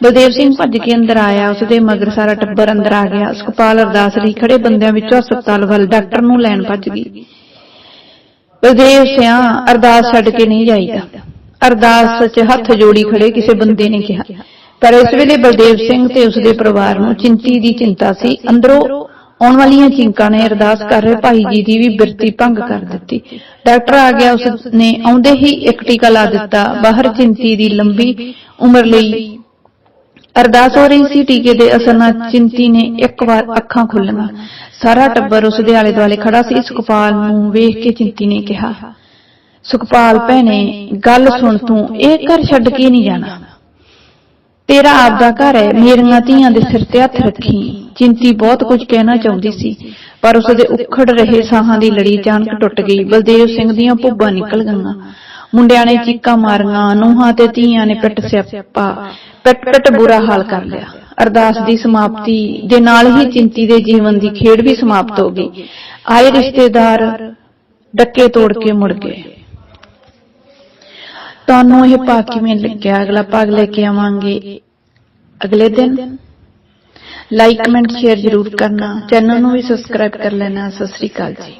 ਬਲਦੇਵ ਸਿੰਘ ਭੱਜ ਕੇ ਅੰਦਰ ਆਇਆ। ਉਸ ਦੇ ਮਗਰ ਸਾਰਾ ਟੱਬਰ ਅੰਦਰ ਆ ਗਿਆ। ਸੁਖਪਾਲ ਅਰਦਾਸ ਲਈ ਖੜੇ ਬੰਦਿਆਂ ਵਿੱਚੋਂ ਹਸਪਤਾਲ ਵੱਲ ਡਾਕਟਰ ਨੂੰ ਲੈਣ ਭੱਜ ਗਈ। ਬਲਦੇਵ ਸਿਆ ਅਰਦਾਸ ਛੱਡ ਕੇ ਨਹੀਂ ਜਾਈਦਾ। ਅਰਦਾਸ 'ਚ ਹੱਥ ਜੋੜੀ ਖੜੇ ਕਿਸੇ ਬੰਦੇ ਨੇ ਕਿਹਾ। ਪਰ ਇਸ ਵੇਲੇ ਬਲਦੇਵ ਸਿੰਘ ਤੇ ਉਸ ਦੇ ਪਰਿਵਾਰ ਨੂੰ ਚਿੰਤੀ ਦੀ ਚਿੰਤਾ ਸੀ। ਅੰਦਰੋਂ ਆਉਣ ਵਾਲੀਆਂ ਚਿੰਕਾਂ ਨੇ ਅਰਦਾਸ ਕਰ ਰਹੇ ਭਾਈ ਜੀ ਦੀ ਵੀ ਬਿਰਤੀ ਭੰਗ ਕਰ ਦਿੱਤੀ। ਡਾਕਟਰ ਆ ਗਿਆ ਉਸ ਨੇ ਆਉਂਦੇ ਹੀ ਇੱਕ ਟੀਕਾ ਲਾ ਦਿੱਤਾ। ਬਾਹਰ ਚਿੰਤੀ ਦੀ ਲੰਬੀ ਉਮਰ ਲਈ ਅਰਦਾਸ ਹੋ ਰਹੀ ਸੀ, ਟੀਕੇ ਦੇ ਅਸਰ ਨਾਲ ਚਿੰਤੀ ਨੇ ਇੱਕ ਵਾਰ ਅੱਖਾਂ ਖੁੱਲੀਆਂ ਸਾਰਾ ਟੱਬਰ ਉਸ ਦੇ ਆਲੇ ਦੁਆਲੇ ਖੜਾ ਸੀ, ਸੁਖਪਾਲ ਨੂੰ ਵੇਖ ਕੇ ਚਿੰਤੀ ਨੇ ਕਿਹਾ, ਸੁਖਪਾਲ ਭੈਣੇ, ਗੱਲ ਸੁਣ ਤੂੰ, ਇਹ ਘਰ ਛੱਡ ਕੇ ਨਹੀਂ ਜਾਣਾ। ਤੇਰਾ ਆਪਦਾ ਘਰ ਹੈ, ਮੇਰੀਆਂ ਧੀਆਂ ਦੇ ਸਿਰ ਤੇ ਹੱਥ ਰੱਖੀ। ਚਿੰਤੀ ਬਹੁਤ ਕੁਝ ਕਹਿਣਾ ਚਾਹੁੰਦੀ ਸੀ, ਪਰ ਉਸ ਦੇ ਉਖੜ ਰਹੇ ਸਾਹਾਂ ਦੀ ਲੜੀ ਅਚਾਨਕ ਟੁੱਟ ਗਈ। ਬਲਦੇਵ ਸਿੰਘ ਦੀਆਂ ਭੁੱਬਾਂ ਨਿਕਲ ਗਈਆਂ। ਮੁੰਡਿਆਂ ਨੇ ਚੀਕਾਂ ਮਾਰੀਆਂ, ਨੂੰਹਾਂ ਤੇ ਧੀਆਂ ਨੇ ਪਿੱਟ ਸਿਆਪਾ ਪਿੱਟ ਪਿੱਟ ਬੁਰਾ ਹਾਲ ਕਰ ਲਿਆ। ਅਰਦਾਸ ਦੀ ਸਮਾਪਤੀ, ਦੇ ਨਾਲ ਹੀ ਚਿੰਤੀ ਦੇ ਜੀਵਨ ਦੀ ਖੇਡ ਵੀ ਸਮਾਪਤ ਹੋ ਗਈ। ਆਏ ਰਿਸ਼ਤੇਦਾਰ ਡੱਕੇ ਤੋੜ ਕੇ ਮੁੜ ਗਏ। ਤੁਹਾਨੂੰ ਇਹ ਭਾਗ ਕਿਵੇਂ ਲੱਗਿਆ? ਅਗਲਾ ਭਾਗ ਲੈ ਕੇ ਆਵਾਂਗੇ ਅਗਲੇ ਦਿਨ। ਲਾਈਕ ਕਮੈਂਟ ਸ਼ੇਅਰ ਜ਼ਰੂਰ ਕਰਨਾ। ਚੈਨਲ ਨੂੰ ਵੀ ਸਬਸਕ੍ਰਾਈਬ ਕਰ ਲੈਣਾ। ਸਤਿ ਸ੍ਰੀ ਅਕਾਲ ਜੀ।